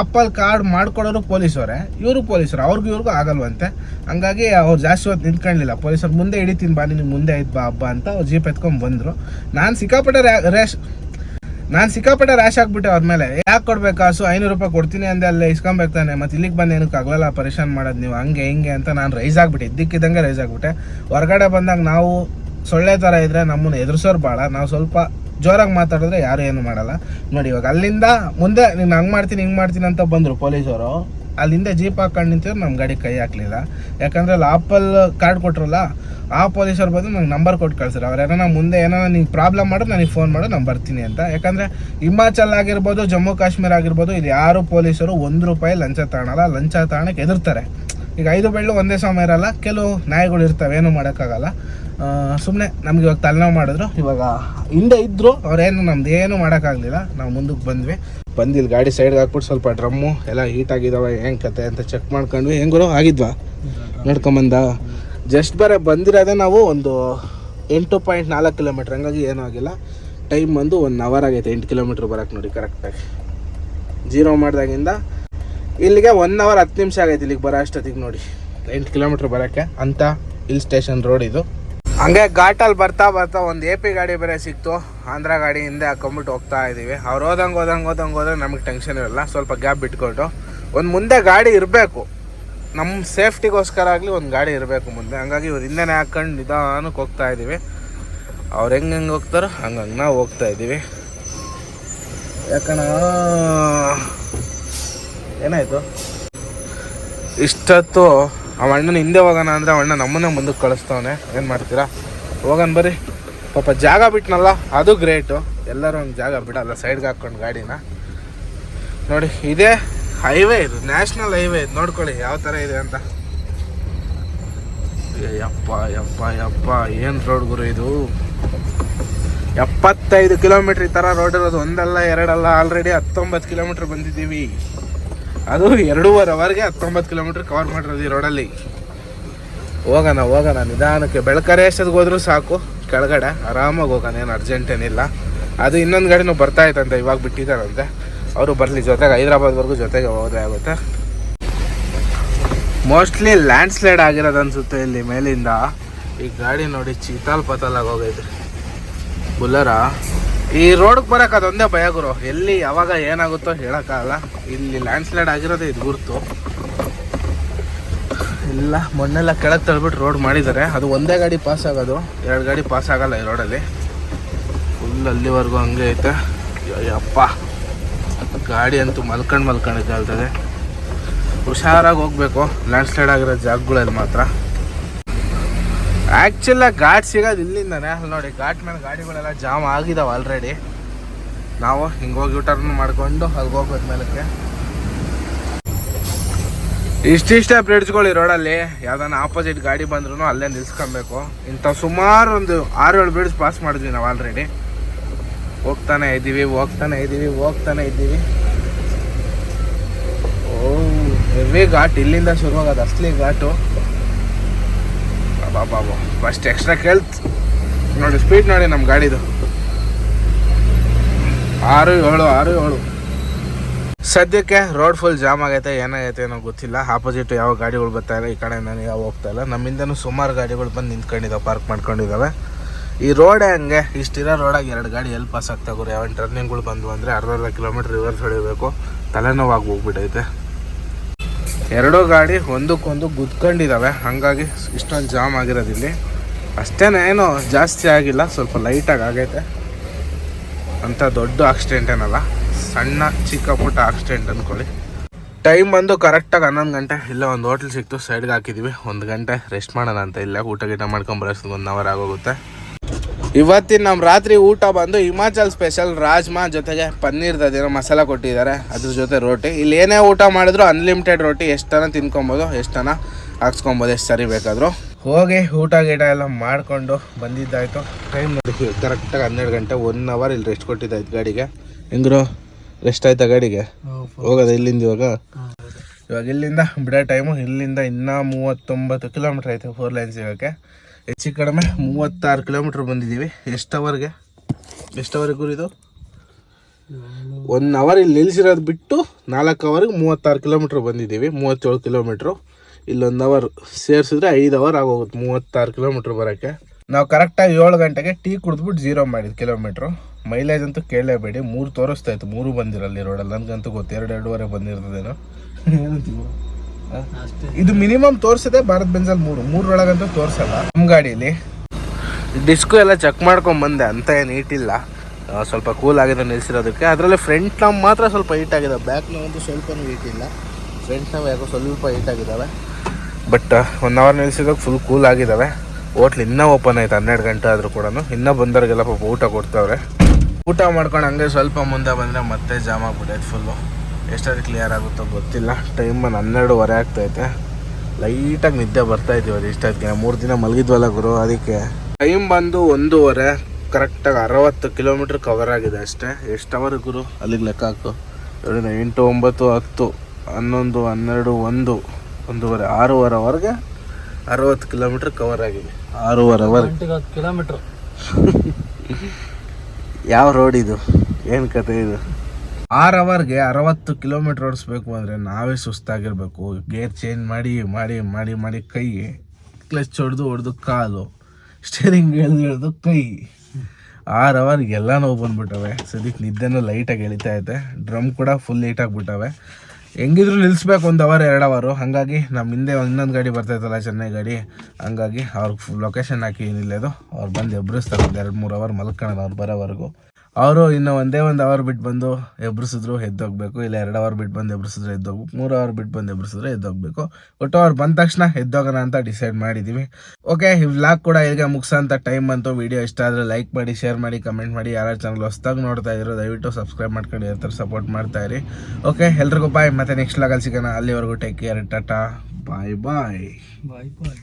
S1: ಆಪಲ್ ಕಾರ್ಡ್ ಮಾಡ್ಕೊಡೋರು ಪೊಲೀಸವರೇ. ಇವರು ಪೊಲೀಸರು, ಅವ್ರಿಗೂ ಇವ್ರಿಗೂ ಆಗಲ್ವಂತೆ. ಹಂಗಾಗಿ ಅವ್ರು ಜಾಸ್ತಿ ಹೊತ್ತು ನಿಂತ್ಕೊಳ್ಳಿಲ್ಲ ಪೊಲೀಸರು ಮುಂದೆ ಹಿಡಿತೀನಿ ಬಾ ನಿನಗೆ ಮುಂದೆ ಆಯ್ತು ಬಾ ಹಬ್ಬ ಅಂತ ಅವ್ರು ಜೀಪ್ ಎತ್ಕೊಂಡು ಬಂದರು. ನಾನು ಸಿಕ್ಕಾಪಟ್ಟೆ ರ್ಯಾಶ್ ನಾನು ಸಿಕ್ಕಾಪಟ್ಟೆ ರ್ಯಾಶ್ ಆಗ್ಬಿಟ್ಟೆ ಅವ್ರ ಮೇಲೆ. ಯಾಕೆ ಕೊಡ್ಬೇಕು? ಕಾಸು ಐನೂರು ರೂಪಾಯಿ ಕೊಡ್ತೀನಿ ಅಂದೆ ಅಲ್ಲೇ ಇಸ್ಕೊಂಬೇಕಾನೆ ಮತ್ತೆ ಇಲ್ಲಿಗೆ ಬಂದು ಏನಕ್ಕೆ ಆಗಲ್ಲ ಪರೇಷಾನ್ ಮಾಡೋದು ನೀವು. ಹಂಗೆ, ಹಿಂಗೆ ಅಂತ ನಾನು ರೈಸ್ ಆಗ್ಬಿಟ್ಟೆ. ಇದ್ದಕ್ಕಿದ್ದಂಗೆ ರೈಸ್ ಆಗ್ಬಿಟ್ಟೆ. ಹೊರಗಡೆ ಬಂದಾಗ ನಾವು ಸೊಳ್ಳೆ ಥರ ಇದ್ರೆ ನಮ್ಮನ್ನು ಎದುರಿಸೋರು ಭಾಳ ನಾವು ಸ್ವಲ್ಪ ಜೋರಾಗಿ ಮಾತಾಡಿದ್ರೆ ಯಾರು ಏನು ಮಾಡಲ್ಲ. ನೋಡಿ, ಇವಾಗ ಅಲ್ಲಿಂದ ಮುಂದೆ ನೀನು ಹಂಗೆ ಮಾಡ್ತೀನಿ, ಹಿಂಗೆ ಮಾಡ್ತೀನಿ ಅಂತ ಬಂದರು ಪೊಲೀಸರು, ಅಲ್ಲಿಂದ ಜೀಪ್ ಹಾಕೊಂಡು ನಿಂತಿದ್ರು ನಮ್ಮ ಗಾಡಿ ಕೈ ಹಾಕಲಿಲ್ಲ. ಯಾಕಂದ್ರೆ ಅಲ್ಲಿ ಆಪಲ್ ಕಾರ್ಡ್ ಕೊಟ್ರಲ್ಲ, ಆ ಪೊಲೀಸರು ಬಂದು ನಂಗೆ ನಂಬರ್ ಕೊಟ್ಟು ಕಳ್ಸಿದ್ರು. ಅವ್ರು ಏನಾರ ಮುಂದೆ ಏನಾರ ನೀವು ಪ್ರಾಬ್ಲಮ್ ಮಾಡು ನನಗೆ ಫೋನ್ ಮಾಡು, ನಾನು ಬರ್ತೀನಿ ಅಂತ. ಯಾಕಂದರೆ ಹಿಮಾಚಲ್ ಆಗಿರ್ಬೋದು, ಜಮ್ಮು ಕಾಶ್ಮೀರ ಆಗಿರ್ಬೋದು, ಇಲ್ಲಿ ಯಾರು ಪೊಲೀಸರು ಒಂದು ರೂಪಾಯಿ ಲಂಚ ತಗೊಳಲ್ಲ. ಲಂಚ ತಾಣಕ್ಕೆ ಎದುರ್ತಾರೆ. ಈಗ ಐದು ಬೆಳ್ಳು ಒಂದೇ ಸಮಯ ಇರಲ್ಲ, ಕೆಲವು ನಾಯಿಗಳು ಇರ್ತವೆ, ಏನು ಮಾಡೋಕ್ಕಾಗಲ್ಲ. ಸುಮ್ಮನೆ ನಮ್ಗೆ ಇವಾಗ ತಲೆನೋವು ಮಾಡಿದ್ರು. ಇವಾಗ ಹಿಂದೆ ಇದ್ದರು ಅವ್ರೇನು ನಮ್ದು ಏನು ಮಾಡೋಕ್ಕಾಗಲಿಲ್ಲ. ನಾವು ಮುಂದಕ್ಕೆ ಬಂದ್ವಿ. ಬಂದಿಲ್ಲ ಗಾಡಿ ಸೈಡ್ಗೆ ಹಾಕ್ಬಿಟ್ಟು ಸ್ವಲ್ಪ ಡ್ರಮ್ಮು ಎಲ್ಲ ಹೀಟ್ ಆಗಿದಾವೆ ಹೆಂಗೆ ಕತೆ ಅಂತ ಚೆಕ್ ಮಾಡ್ಕೊಂಡ್ವಿ. ಹೆಂಗೋ ಆಗಿದ್ವಾ? ನೋಡ್ಕೊಂಬಂದ. ಜಸ್ಟ್ ಬರೇ ಬಂದಿರೋದೇ ನಾವು ಒಂದು ಎಂಟು ಪಾಯಿಂಟ್ ನಾಲ್ಕು ಕಿಲೋಮೀಟ್ರ್ ಹಂಗಾಗಿ ಏನೂ ಆಗಿಲ್ಲ. ಟೈಮ್ ಬಂದು ಒನ್ ಅವರ್ ಆಗೈತೆ. ಎಂಟು ಕಿಲೋಮೀಟ್ರ್ ಬರೋಕ್ಕೆ ನೋಡಿ ಕರೆಕ್ಟಾಗಿ ಜೀರೋ ಮಾಡಿದಾಗಿಂದ ಇಲ್ಲಿಗೆ ಒನ್ ಅವರ್ ಹತ್ತು ನಿಮಿಷ ಆಗೈತೆ ಇಲ್ಲಿಗೆ ಬರೋ ಅಷ್ಟೊತ್ತಿಗೆ ನೋಡಿ. ಎಂಟು ಕಿಲೋಮೀಟ್ರ್ ಬರೋಕ್ಕೆ. ಅಂತ ಹಿಲ್ ಸ್ಟೇಷನ್ ರೋಡ್ ಇದು. ಹಂಗೆ ಘಾಟಲ್ಲಿ ಬರ್ತಾ ಬರ್ತಾ ಒಂದು ಎ ಪಿ ಗಾಡಿ ಬೇರೆ ಸಿಕ್ತು. ಆಂಧ್ರ ಗಾಡಿ ಹಿಂದೆ ಹಾಕೊಂಬಿಟ್ಟು ಹೋಗ್ತಾ ಇದ್ದೀವಿ ಅವ್ರು ಹೋದಂಗೆ ಹೋದಂಗೆ ಹೋದಂಗೆ ಹೋದ್ರೆ ನಮಗೆ ಟೆನ್ಷನ್ ಇರಲ್ಲ. ಸ್ವಲ್ಪ ಗ್ಯಾಪ್ ಬಿಟ್ಕೊಟ್ಟು ಒಂದು ಮುಂದೆ ಗಾಡಿ ಇರಬೇಕು. ನಮ್ಮ ಸೇಫ್ಟಿಗೋಸ್ಕರ ಆಗಲಿ ಒಂದು ಗಾಡಿ ಇರಬೇಕು ಮುಂದೆ. ಹಂಗಾಗಿ ಇವ್ರು ಹಿಂದೆನೇ ಹಾಕೊಂಡು ನಿಧಾನಕ್ಕೆ ಹೋಗ್ತಾ ಇದ್ದೀವಿ ಅವ್ರು ಹೆಂಗೆ ಹೆಂಗೆ ಹೋಗ್ತಾರೋ ಹಂಗಂಗೆ ನಾವು ಹೋಗ್ತಾ ಇದ್ದೀವಿ ಯಾಕಣ ಏನಾಯಿತು? ಇಷ್ಟೊತ್ತು ಅವ ಅಣ್ಣನ ಹಿಂದೆ ಹೋಗೋಣ ಅಂದರೆ ಅವ ಅಣ್ಣ ನಮ್ಮನ್ನೇ ಮುಂದಕ್ಕೆ ಕಳಿಸ್ತವನೆ. ಏನು ಮಾಡ್ತೀರಾ? ಹೋಗೋಣ ಬರ್ರಿ. ಪಾಪ ಜಾಗ ಬಿಟ್ನಲ್ಲ, ಅದು ಗ್ರೇಟು ಎಲ್ಲರೂ ಒಂದು ಜಾಗ ಬಿಡಲ್ಲ ಸೈಡ್ಗೆ ಹಾಕ್ಕೊಂಡು ಗಾಡಿನ. ನೋಡಿ, ಇದೇ ಹೈವೇ ಇದು ನ್ಯಾಷನಲ್ ಹೈವೇ ಇದು. ನೋಡ್ಕೊಳ್ಳಿ, ಯಾವ ಥರ ಇದೆ ಅಂತ. ಯಪ್ಪ ಯಪ್ಪ ಯಪ್ಪ, ಏನು ರೋಡ್ ಗುರು ಇದು? ಎಪ್ಪತ್ತೈದು ಕಿಲೋಮೀಟ್ರ್ ಈ ಥರ ರೋಡ್ ಇರೋದು. ಒಂದಲ್ಲ, ಎರಡಲ್ಲ ಆಲ್ರೆಡಿ ಹತ್ತೊಂಬತ್ತು ಕಿಲೋಮೀಟ್ರ್ ಬಂದಿದ್ದೀವಿ. ಅದು ಎರಡೂವರೆ ಅವರ್ಗೆ ಹತ್ತೊಂಬತ್ತು ಕಿಲೋಮೀಟ್ರ್ ಕವರ್ ಮಾಡಿರೋದು ಈ ರೋಡಲ್ಲಿ ಹೋಗೋಣ ಹೋಗೋಣ, ನಿಧಾನಕ್ಕೆ. ಬೆಳಕರೆ ಎಷ್ಟೊತ್ತಿಗೆ ಹೋದ್ರೂ ಸಾಕು. ಕೆಳಗಡೆ ಆರಾಮಾಗಿ ಹೋಗೋಣ, ಏನು ಅರ್ಜೆಂಟ್ ಏನಿಲ್ಲ. ಅದು ಇನ್ನೊಂದು ಗಾಡಿನೂ ಬರ್ತಾ ಇತ್ತಂತೆ ಇವಾಗ ಬಿಟ್ಟಿದ್ದಾರಂತೆ. ಅವರು ಬರಲಿ, ಜೊತೆಗೆ ಹೈದ್ರಾಬಾದ್ವರೆಗೂ ಜೊತೆಗೆ ಹೋದ್ರೆ ಆಗುತ್ತೆ. ಮೋಸ್ಟ್ಲಿ ಲ್ಯಾಂಡ್ ಸ್ಲೈಡ್ ಆಗಿರೋದು ಅನಿಸುತ್ತೆ ಇಲ್ಲಿ ಮೇಲಿಂದ. ಈ ಗಾಡಿ ನೋಡಿ, ಚೀತಾಲ್ ಪತಾಲಾಗಿ ಹೋಗೈತೆ. ಬುಲ್ಲರ ಈ ರೋಡ್ಗೆ ಬರೋಕೆ ಅದೊಂದೇ ಭಯ ಗುರು. ಎಲ್ಲಿ ಯಾವಾಗ ಏನಾಗುತ್ತೋ ಹೇಳೋಕ್ಕಾಗಲ್ಲ. ಇಲ್ಲಿ ಲ್ಯಾಂಡ್ ಸ್ಲೈಡ್ ಆಗಿರೋದೇ ಇದು ಗುರುತು. ಇಲ್ಲ ಮೊನ್ನೆಲ್ಲ ಕೆಳಗೆ ತಳ್ಬಿಟ್ಟು ರೋಡ್ ಮಾಡಿದ್ದಾರೆ ಅದು ಒಂದೇ ಗಾಡಿ ಪಾಸ್ ಆಗೋದು. ಎರಡು ಗಾಡಿ ಪಾಸ್ ಆಗಲ್ಲ ಈ ರೋಡಲ್ಲಿ ಫುಲ್ ಅಲ್ಲಿವರೆಗೂ ಹಂಗೆ ಐತೆ. ಅಯ್ಯಪ್ಪ ಗಾಡಿ ಅಂತೂ ಮಲ್ಕೊಂಡು ಮಲ್ಕೊಂಡಿದ್ದೆ ಅಲ್ತದೆ ಹುಷಾರಾಗಿ ಹೋಗ್ಬೇಕು. ಲ್ಯಾಂಡ್ ಸ್ಲೈಡ್ ಆಗಿರೋ ಜಾಗಗಳಲ್ಲಿ ಮಾತ್ರ. ಆ್ಯಕ್ಚುಲ ಘಾಟ್ ಸಿಗೋದು ಇಲ್ಲಿಂದಾನೆ. ಅಲ್ಲಿ ನೋಡಿ, ಘಾಟ್ ಮೇಲೆ ಗಾಡಿಗಳೆಲ್ಲ ಜಾಮ್ ಆಗಿದಾವೆ ಆಲ್ರೆಡಿ ನಾವು ಹಿಂಗೆ ಹೋಗಿ ಟರ್ನ್ ಮಾಡ್ಕೊಂಡು ಅಲ್ಲಿಗೆ ಹೋಗ್ಬೇಕು ಮೇಲಕ್ಕೆ. ಇಷ್ಟಿಷ್ಟೇ ಬ್ರಿಡ್ಜ್ಗಳು ಈ ರೋಡಲ್ಲಿ ಯಾವ್ದಾನ ಆಪೋಸಿಟ್ ಗಾಡಿ ಬಂದ್ರೂ ಅಲ್ಲೇ ನಿಲ್ಸ್ಕೊಬೇಕು. ಇಂಥ ಸುಮಾರು ಒಂದು ಆರು ಏಳು ಬ್ರಿಡ್ಜ್ ಪಾಸ್ ಮಾಡಿದ್ವಿ ನಾವು ಆಲ್ರೆಡಿ ಹೋಗ್ತಾನೆ ಇದ್ದೀವಿ ಹೋಗ್ತಾನೆ ಇದ್ದೀವಿ ಹೋಗ್ತಾನೆ ಇದ್ದೀವಿ. ಓ ಹೆವಿ ಘಾಟ್ ಇಲ್ಲಿಂದ ಶುರುವಾಗೋದು, ಅಸ್ಲಿ ಘಾಟು. ಬಾಬಾ ಫಸ್ಟ್ ಎಕ್ಸ್ಟ್ರಾ ಕೆಲ್ತ್ ನೋಡಿ ಸ್ಪೀಡ್ ನೋಡಿ ನಮ್ಮ ಗಾಡಿದು. ಆರು ಏಳು ಆರು ಏಳು. ಸದ್ಯಕ್ಕೆ ರೋಡ್ ಫುಲ್ ಜಾಮ್ ಆಗೈತೆ, ಏನಾಗೈತೆ ಏನೋ ಗೊತ್ತಿಲ್ಲ. ಆಪೋಸಿಟ್ ಯಾವ ಗಾಡಿಗಳು ಬರ್ತಾ ಇಲ್ಲ, ಈ ಕಡೆ ನಾನು ಯಾವ ಹೋಗ್ತಾ ಇಲ್ಲ. ನಮ್ಮಿಂದನೂ ಸುಮಾರು ಗಾಡಿಗಳು ಬಂದು ನಿಂತ್ಕೊಂಡಿದ್ದಾವೆ ಪಾರ್ಕ್ ಮಾಡ್ಕೊಂಡಿದ್ದಾವೆ ಈ ರೋಡೇ ಹಂಗೆ? ಇಷ್ಟಿರೋ ರೋಡಾಗಿ ಎರಡು ಗಾಡಿ ಎಲ್ಲಿ ಪಾಸ್ ಆಗ್ತಾ ಗುರು. ಯಾವ ಟರ್ನಿಂಗ್ಗಳು ಬಂದು ಅಂದರೆ ಅರ್ಧ ಅರ್ಧ ಕಿಲೋಮೀಟ್ರ್ ರಿವರ್ಸ್ ಹೊಡಿಬೇಕು. ತಲೆನೋವಾಗಿ ಹೋಗ್ಬಿಟ್ಟೈತೆ ಎರಡೂ ಗಾಡಿ ಒಂದಕ್ಕೊಂದು ಗುದ್ಕೊಂಡಿದ್ದಾವೆ ಹಾಗಾಗಿ ಇಷ್ಟೊಂದು ಜಾಮ್ ಆಗಿರೋದಿಲ್ಲಿ ಅಷ್ಟೇನೆ, ಏನೋ ಜಾಸ್ತಿ ಆಗಿಲ್ಲ, ಸ್ವಲ್ಪ ಲೈಟಾಗಿ ಆಗೈತೆ. ಅಂತ ದೊಡ್ಡ ಆಕ್ಸಿಡೆಂಟ್ ಏನಲ್ಲ, ಸಣ್ಣ ಚಿಕ್ಕ ಪುಟ್ಟ ಆಕ್ಸಿಡೆಂಟ್ ಅಂದ್ಕೊಳ್ಳಿ ಟೈಮ್ ಬಂದು ಕರೆಕ್ಟಾಗಿ ಹನ್ನೊಂದು ಗಂಟೆ, ಇಲ್ಲೇ ಒಂದು ಹೋಟ್ಲ್ ಸಿಕ್ತು ಸೈಡ್ಗೆ ಹಾಕಿದ್ದೀವಿ ಒಂದು ಗಂಟೆ ರೆಸ್ಟ್ ಮಾಡೋಣ ಅಂತ ಇಲ್ಲೇ ಊಟ ಗೀಟ ಮಾಡ್ಕೊಂಬರೋಷ್ಟು ಒಂದು ಅವರ್ ಆಗೋಗುತ್ತೆ. ಇವತ್ತಿನ ನಮ್ಮ ರಾತ್ರಿ ಊಟ ಬಂದು ಹಿಮಾಚಲ್ ಸ್ಪೆಷಲ್ ರಾಜ್ಮಾ ಜೊತೆಗೆ ಪನ್ನೀರ್ ಅದೇನೋ ಮಸಾಲ ಕೊಟ್ಟಿದ್ದಾರೆ. ಅದ್ರ ಜೊತೆ ರೋಟಿ. ಇಲ್ಲಿ ಏನೇ ಊಟ ಮಾಡಿದ್ರು ಅನ್ಲಿಮಿಟೆಡ್ ರೋಟಿ. ಎಷ್ಟನ ತಿನ್ಕೊಬೋದು ಎಷ್ಟನ ಹಾಕ್ಸ್ಕೊಬೋದು ಎಷ್ಟು ಸರಿ ಬೇಕಾದರೂ. ಹೋಗಿ ಊಟ ಗೀಟ ಎಲ್ಲ ಮಾಡಿಕೊಂಡು ಬಂದಿದ್ದಾಯ್ತು. ಟೈಮ್ ನೋಡಿ ಕರೆಕ್ಟಾಗಿ ಹನ್ನೆರಡು ಗಂಟೆ ಒನ್ ಅವರ್ ಇಲ್ಲಿ ರೆಸ್ಟ್ ಕೊಟ್ಟಿದ್ದಾಯ್ತು ಗಾಡಿಗೆ. ಹೆಂಗ್ರು? ರೆಸ್ಟ್ ಆಯ್ತಾ ಗಾಡಿಗೆ? ಹೋಗೋದ ಇಲ್ಲಿಂದ ಇವಾಗ? ಇವಾಗ ಇಲ್ಲಿಂದ ಬಿಡೋ ಟೈಮು ಇಲ್ಲಿಂದ ಇನ್ನೂ ಮೂವತ್ತೊಂಬತ್ತು ಕಿಲೋಮೀಟ್ರ್ ಐತೆ ಫೋರ್ ಲೈನ್ ಸಿಗೋಕ್ಕೆ ಹೆಚ್ಚು ಕಡಿಮೆ ಮೂವತ್ತಾರು ಕಿಲೋಮೀಟ್ರ್ ಬಂದಿದ್ದೀವಿ. ಎಷ್ಟು ಅವರ್ಗೆ ಎಷ್ಟು ಅವರ್ಗೆ ಗುರಿದು ಒನ್ ಅವರ್ ಇಲ್ಲಿ ನಿಲ್ಲಿಸಿರೋದು ಬಿಟ್ಟು ನಾಲ್ಕು ಅವರ್ಗೆ ಮೂವತ್ತಾರು ಕಿಲೋಮೀಟ್ರ್ ಬಂದಿದ್ದೀವಿ. ಮೂವತ್ತೇಳು ಕಿಲೋಮೀಟ್ರು ಇಲ್ಲೊಂದು ಅವರ್ ಸೇರಿಸಿದ್ರೆ ಐದು ಅವರ್ ಆಗೋಗುತ್ತೆ ಮೂವತ್ತಾರು ಕಿಲೋಮೀಟ್ರ್ ಬರೋಕ್ಕೆ ನಾವು ಕರೆಕ್ಟಾಗಿ ಏಳು ಗಂಟೆಗೆ ಟೀ ಕುಡಿದ್ಬಿಟ್ಟು ಜೀರೋ ಮಾಡಿದ್ದು ಕಿಲೋಮೀಟ್ರು ಮೈಲೇಜ್ ಅಂತೂ ಕೇಳಲೇಬೇಡಿ. ಮೂರು ತೋರಿಸ್ತಾ ಇತ್ತು. ಮೂರು ಬಂದಿರಲ್ಲಿ ರೋಡಲ್ಲಿ ನನಗಂತೂ ಗೊತ್ತು. ಎರಡು ಎರಡೂವರೆ?
S2: ಅಷ್ಟೇ
S1: ಇದು ಮಿನಿಮಮ್ ತೋರಿಸಿದೆ ಭಾರತ್ ಬೆಂಜಲ್ ಮೂರು. ಮೂರೊಳಗಂತೂ ತೋರಿಸಲ್ಲ. ನಮ್ಮ ಗಾಡೀಲಿ ಡಿಸ್ಕು ಎಲ್ಲ ಚೆಕ್ ಮಾಡ್ಕೊಂಡ್ ಬಂದೆ ಅಂತ ಏನು ಇಲ್ಲ ಸ್ವಲ್ಪ ಕೂಲ್ ಆಗಿದೆ ನಿಲ್ಸಿರೋದಕ್ಕೆ. ಅದರಲ್ಲಿ ಫ್ರಂಟ್ ನಾವು ಮಾತ್ರ ಸ್ವಲ್ಪ ಹೀಟ್ ಆಗಿದೆ. ಬ್ಯಾಕ್ ಒಂದು ಸ್ವಲ್ಪನೂ ಹೀಟ್ ಇಲ್ಲ. ಫ್ರಂಟ್ ನಾವು ಯಾಕೋ ಸ್ವಲ್ಪ ಹೀಟ್ ಆಗಿದ್ದಾವೆ ಬಟ್ ಒನ್ ಅವರ್ ನಿಲ್ಸಿದಾಗ ಫುಲ್ ಕೂಲ್ ಆಗಿದ್ದಾವೆ ಹೋಟ್ಲ್ ಇನ್ನೂ ಓಪನ್ ಆಯ್ತು ಹನ್ನೆರಡು ಗಂಟೆ ಆದರೂ ಕೂಡ ಇನ್ನೂ ಬಂದವ್ರಿಗೆಲ್ಲ ಪಾಪ ಊಟ ಕೊಡ್ತಾವ್ರೆ. ಊಟ ಮಾಡ್ಕೊಂಡು ಹಂಗೆ ಸ್ವಲ್ಪ ಮುಂದೆ ಬಂದರೆ ಮತ್ತೆ ಜಾಮ್ ಆಗ್ಬಿಟ್ಟೈತೆ ಫುಲ್ಲು ಎಷ್ಟಾದ್ರು ಕ್ಲಿಯರ್ ಆಗುತ್ತೋ ಗೊತ್ತಿಲ್ಲ. ಟೈಮ್ ಬಂದು ಹನ್ನೆರಡುವರೆ ಆಗ್ತೈತೆ. ಲೈಟಾಗಿ ನಿದ್ದೆ ಬರ್ತಾ ಇದ್ದೀವಿ ಅದು ಇಷ್ಟಕ್ಕೆ ಮೂರು ದಿನ ಮಲಗಿದ್ವಲ್ಲ ಗುರು ಅದಕ್ಕೆ ಟೈಮ್ ಬಂದು ಒಂದೂವರೆ ಕರೆಕ್ಟಾಗಿ ಅರವತ್ತು ಕಿಲೋಮೀಟ್ರ್ ಕವರ್ ಆಗಿದೆ ಅಷ್ಟೇ. ಎಷ್ಟು ಅವರ್ ಗುರು? ಅಲ್ಲಿಗೆ ಲೆಕ್ಕ ಹಾಕು. ಎರಡು ಎಂಟು ಒಂಬತ್ತು ಹತ್ತು ಹನ್ನೊಂದು ಹನ್ನೆರಡು ಒಂದು ಒಂದೂವರೆ ಆರೂವರೆವರೆಗೆ ಅರವತ್ತು ಕಿಲೋಮೀಟ್ರ್ ಕವರ್ ಆಗಿದೆ. ಆರೂವರೆ ಅವರ್
S2: ಗಂಟೆಗೆ ಹತ್ತು ಕಿಲೋಮೀಟ್ರ್
S1: ಯಾವ ರೋಡ್ ಇದು? ಏನು ಕತೆ ಇದು? ಆರು ಅವರ್ಗೆ ಅರವತ್ತು ಕಿಲೋಮೀಟ್ರ್ ಓಡಿಸ್ಬೇಕು ಅಂದರೆ ನಾವೇ ಸುಸ್ತಾಗಿರ್ಬೇಕು. ಗೇರ್ ಚೇಂಜ್ ಮಾಡಿ ಮಾಡಿ ಮಾಡಿ ಮಾಡಿ ಕೈ ಕ್ಲಚ್ ಹೊಡೆದು ಹೊಡೆದು ಕಾಲು, ಸ್ಟೇರಿಂಗ್ ಎಳ್ದು ಎಳ್ದು ಕೈ. ಆರು ಅವರ್ಗೆ ಎಲ್ಲ ನೋವು ಬಂದ್ಬಿಟ್ಟವೆ. ಸದ್ಯಕ್ಕೆ ನಿದ್ದೆನೂ ಲೈಟಾಗಿ ಎಳಿತಾ ಐತೆ ಡ್ರಮ್ ಕೂಡ ಫುಲ್ ಆಗಿಬಿಟ್ಟವೆ. ಹೆಂಗಿದ್ರು ನಿಲ್ಲಿಸ್ಬೇಕು ಒಂದು ಅವರ್, ಎರಡು ಅವರು. ಹಾಗಾಗಿ ನಮ್ಮ ಹಿಂದೆ ಇನ್ನೊಂದು ಗಾಡಿ ಬರ್ತೈತಲ್ಲ ಚೆನ್ನೈ ಗಾಡಿ, ಹಂಗಾಗಿ ಅವ್ರಿಗೆ ಲೊಕೇಶನ್ ಹಾಕಿ ಏನಿಲ್ಲ ಅದು ಅವ್ರು ಬಂದು ಎಬ್ರಿಸ್ತಾರೆ ಒಂದು ಎರಡು ಮೂರು ಅವರ್ ಮಲ್ಕೊಳ್ಳೋಣ ಅವ್ರು ಬರೋವರೆಗೂ. ಅವರು ಇನ್ನು ಒಂದೇ ಒಂದು ಅವರ್ ಬಿಟ್ಟು ಬಂದು ಎಬ್ರಿಸಿದ್ರು ಎದ್ದೋಗ್ಬೇಕು. ಇಲ್ಲ ಎರಡು ಅವರ್ ಬಿಟ್ಟು ಬಂದು ಎಬ್ರಿಸಿದ್ರೆ ಎದ್ದೋಗ್ಬೇಕು. ಮೂರು ಅವರ್ ಬಿಟ್ಟು ಬಂದು ಎಬ್ರಿಸಿದ್ರೆ ಎದ್ದೋಗ್ಬೇಕು. ಒಟ್ಟು ಅವ್ರು ಬಂದ ತಕ್ಷಣ ಎದ್ದೋಗೋಣ ಅಂತ ಡಿಸೈಡ್ ಮಾಡಿದ್ದೀವಿ ಓಕೆ ಈ ವ್ಲಾಗ್ ಕೂಡ ಈಗ ಮುಗಿಸೋಂಥ ಟೈಮ್ ಬಂತು. ವಿಡಿಯೋ ಇಷ್ಟ ಆದರೆ ಲೈಕ್ ಮಾಡಿ ಶೇರ್ ಮಾಡಿ ಕಮೆಂಟ್ ಮಾಡಿ. ಯಾರ್ಯಾರು ಚಾನಲ್ ಹೊಸ್ದಾಗಿ ನೋಡ್ತಾ ಇದ್ರು ದಯವಿಟ್ಟು ಸಬ್ಸ್ಕ್ರೈಬ್ ಮಾಡ್ಕೊಂಡು ಇರ್ತಾರೆ ಸಪೋರ್ಟ್ ಮಾಡ್ತಾ ಇರಿ. ಓಕೆ ಎಲ್ರಿಗೂ ಬಾಯ್ ಮತ್ತೆ ನೆಕ್ಸ್ಟ್ ವ್ಲಾಗಲ್ಲಿ ಸಿಗೋಣ. ಅಲ್ಲಿವರೆಗೂ take care tata. Bye bye
S2: bye bye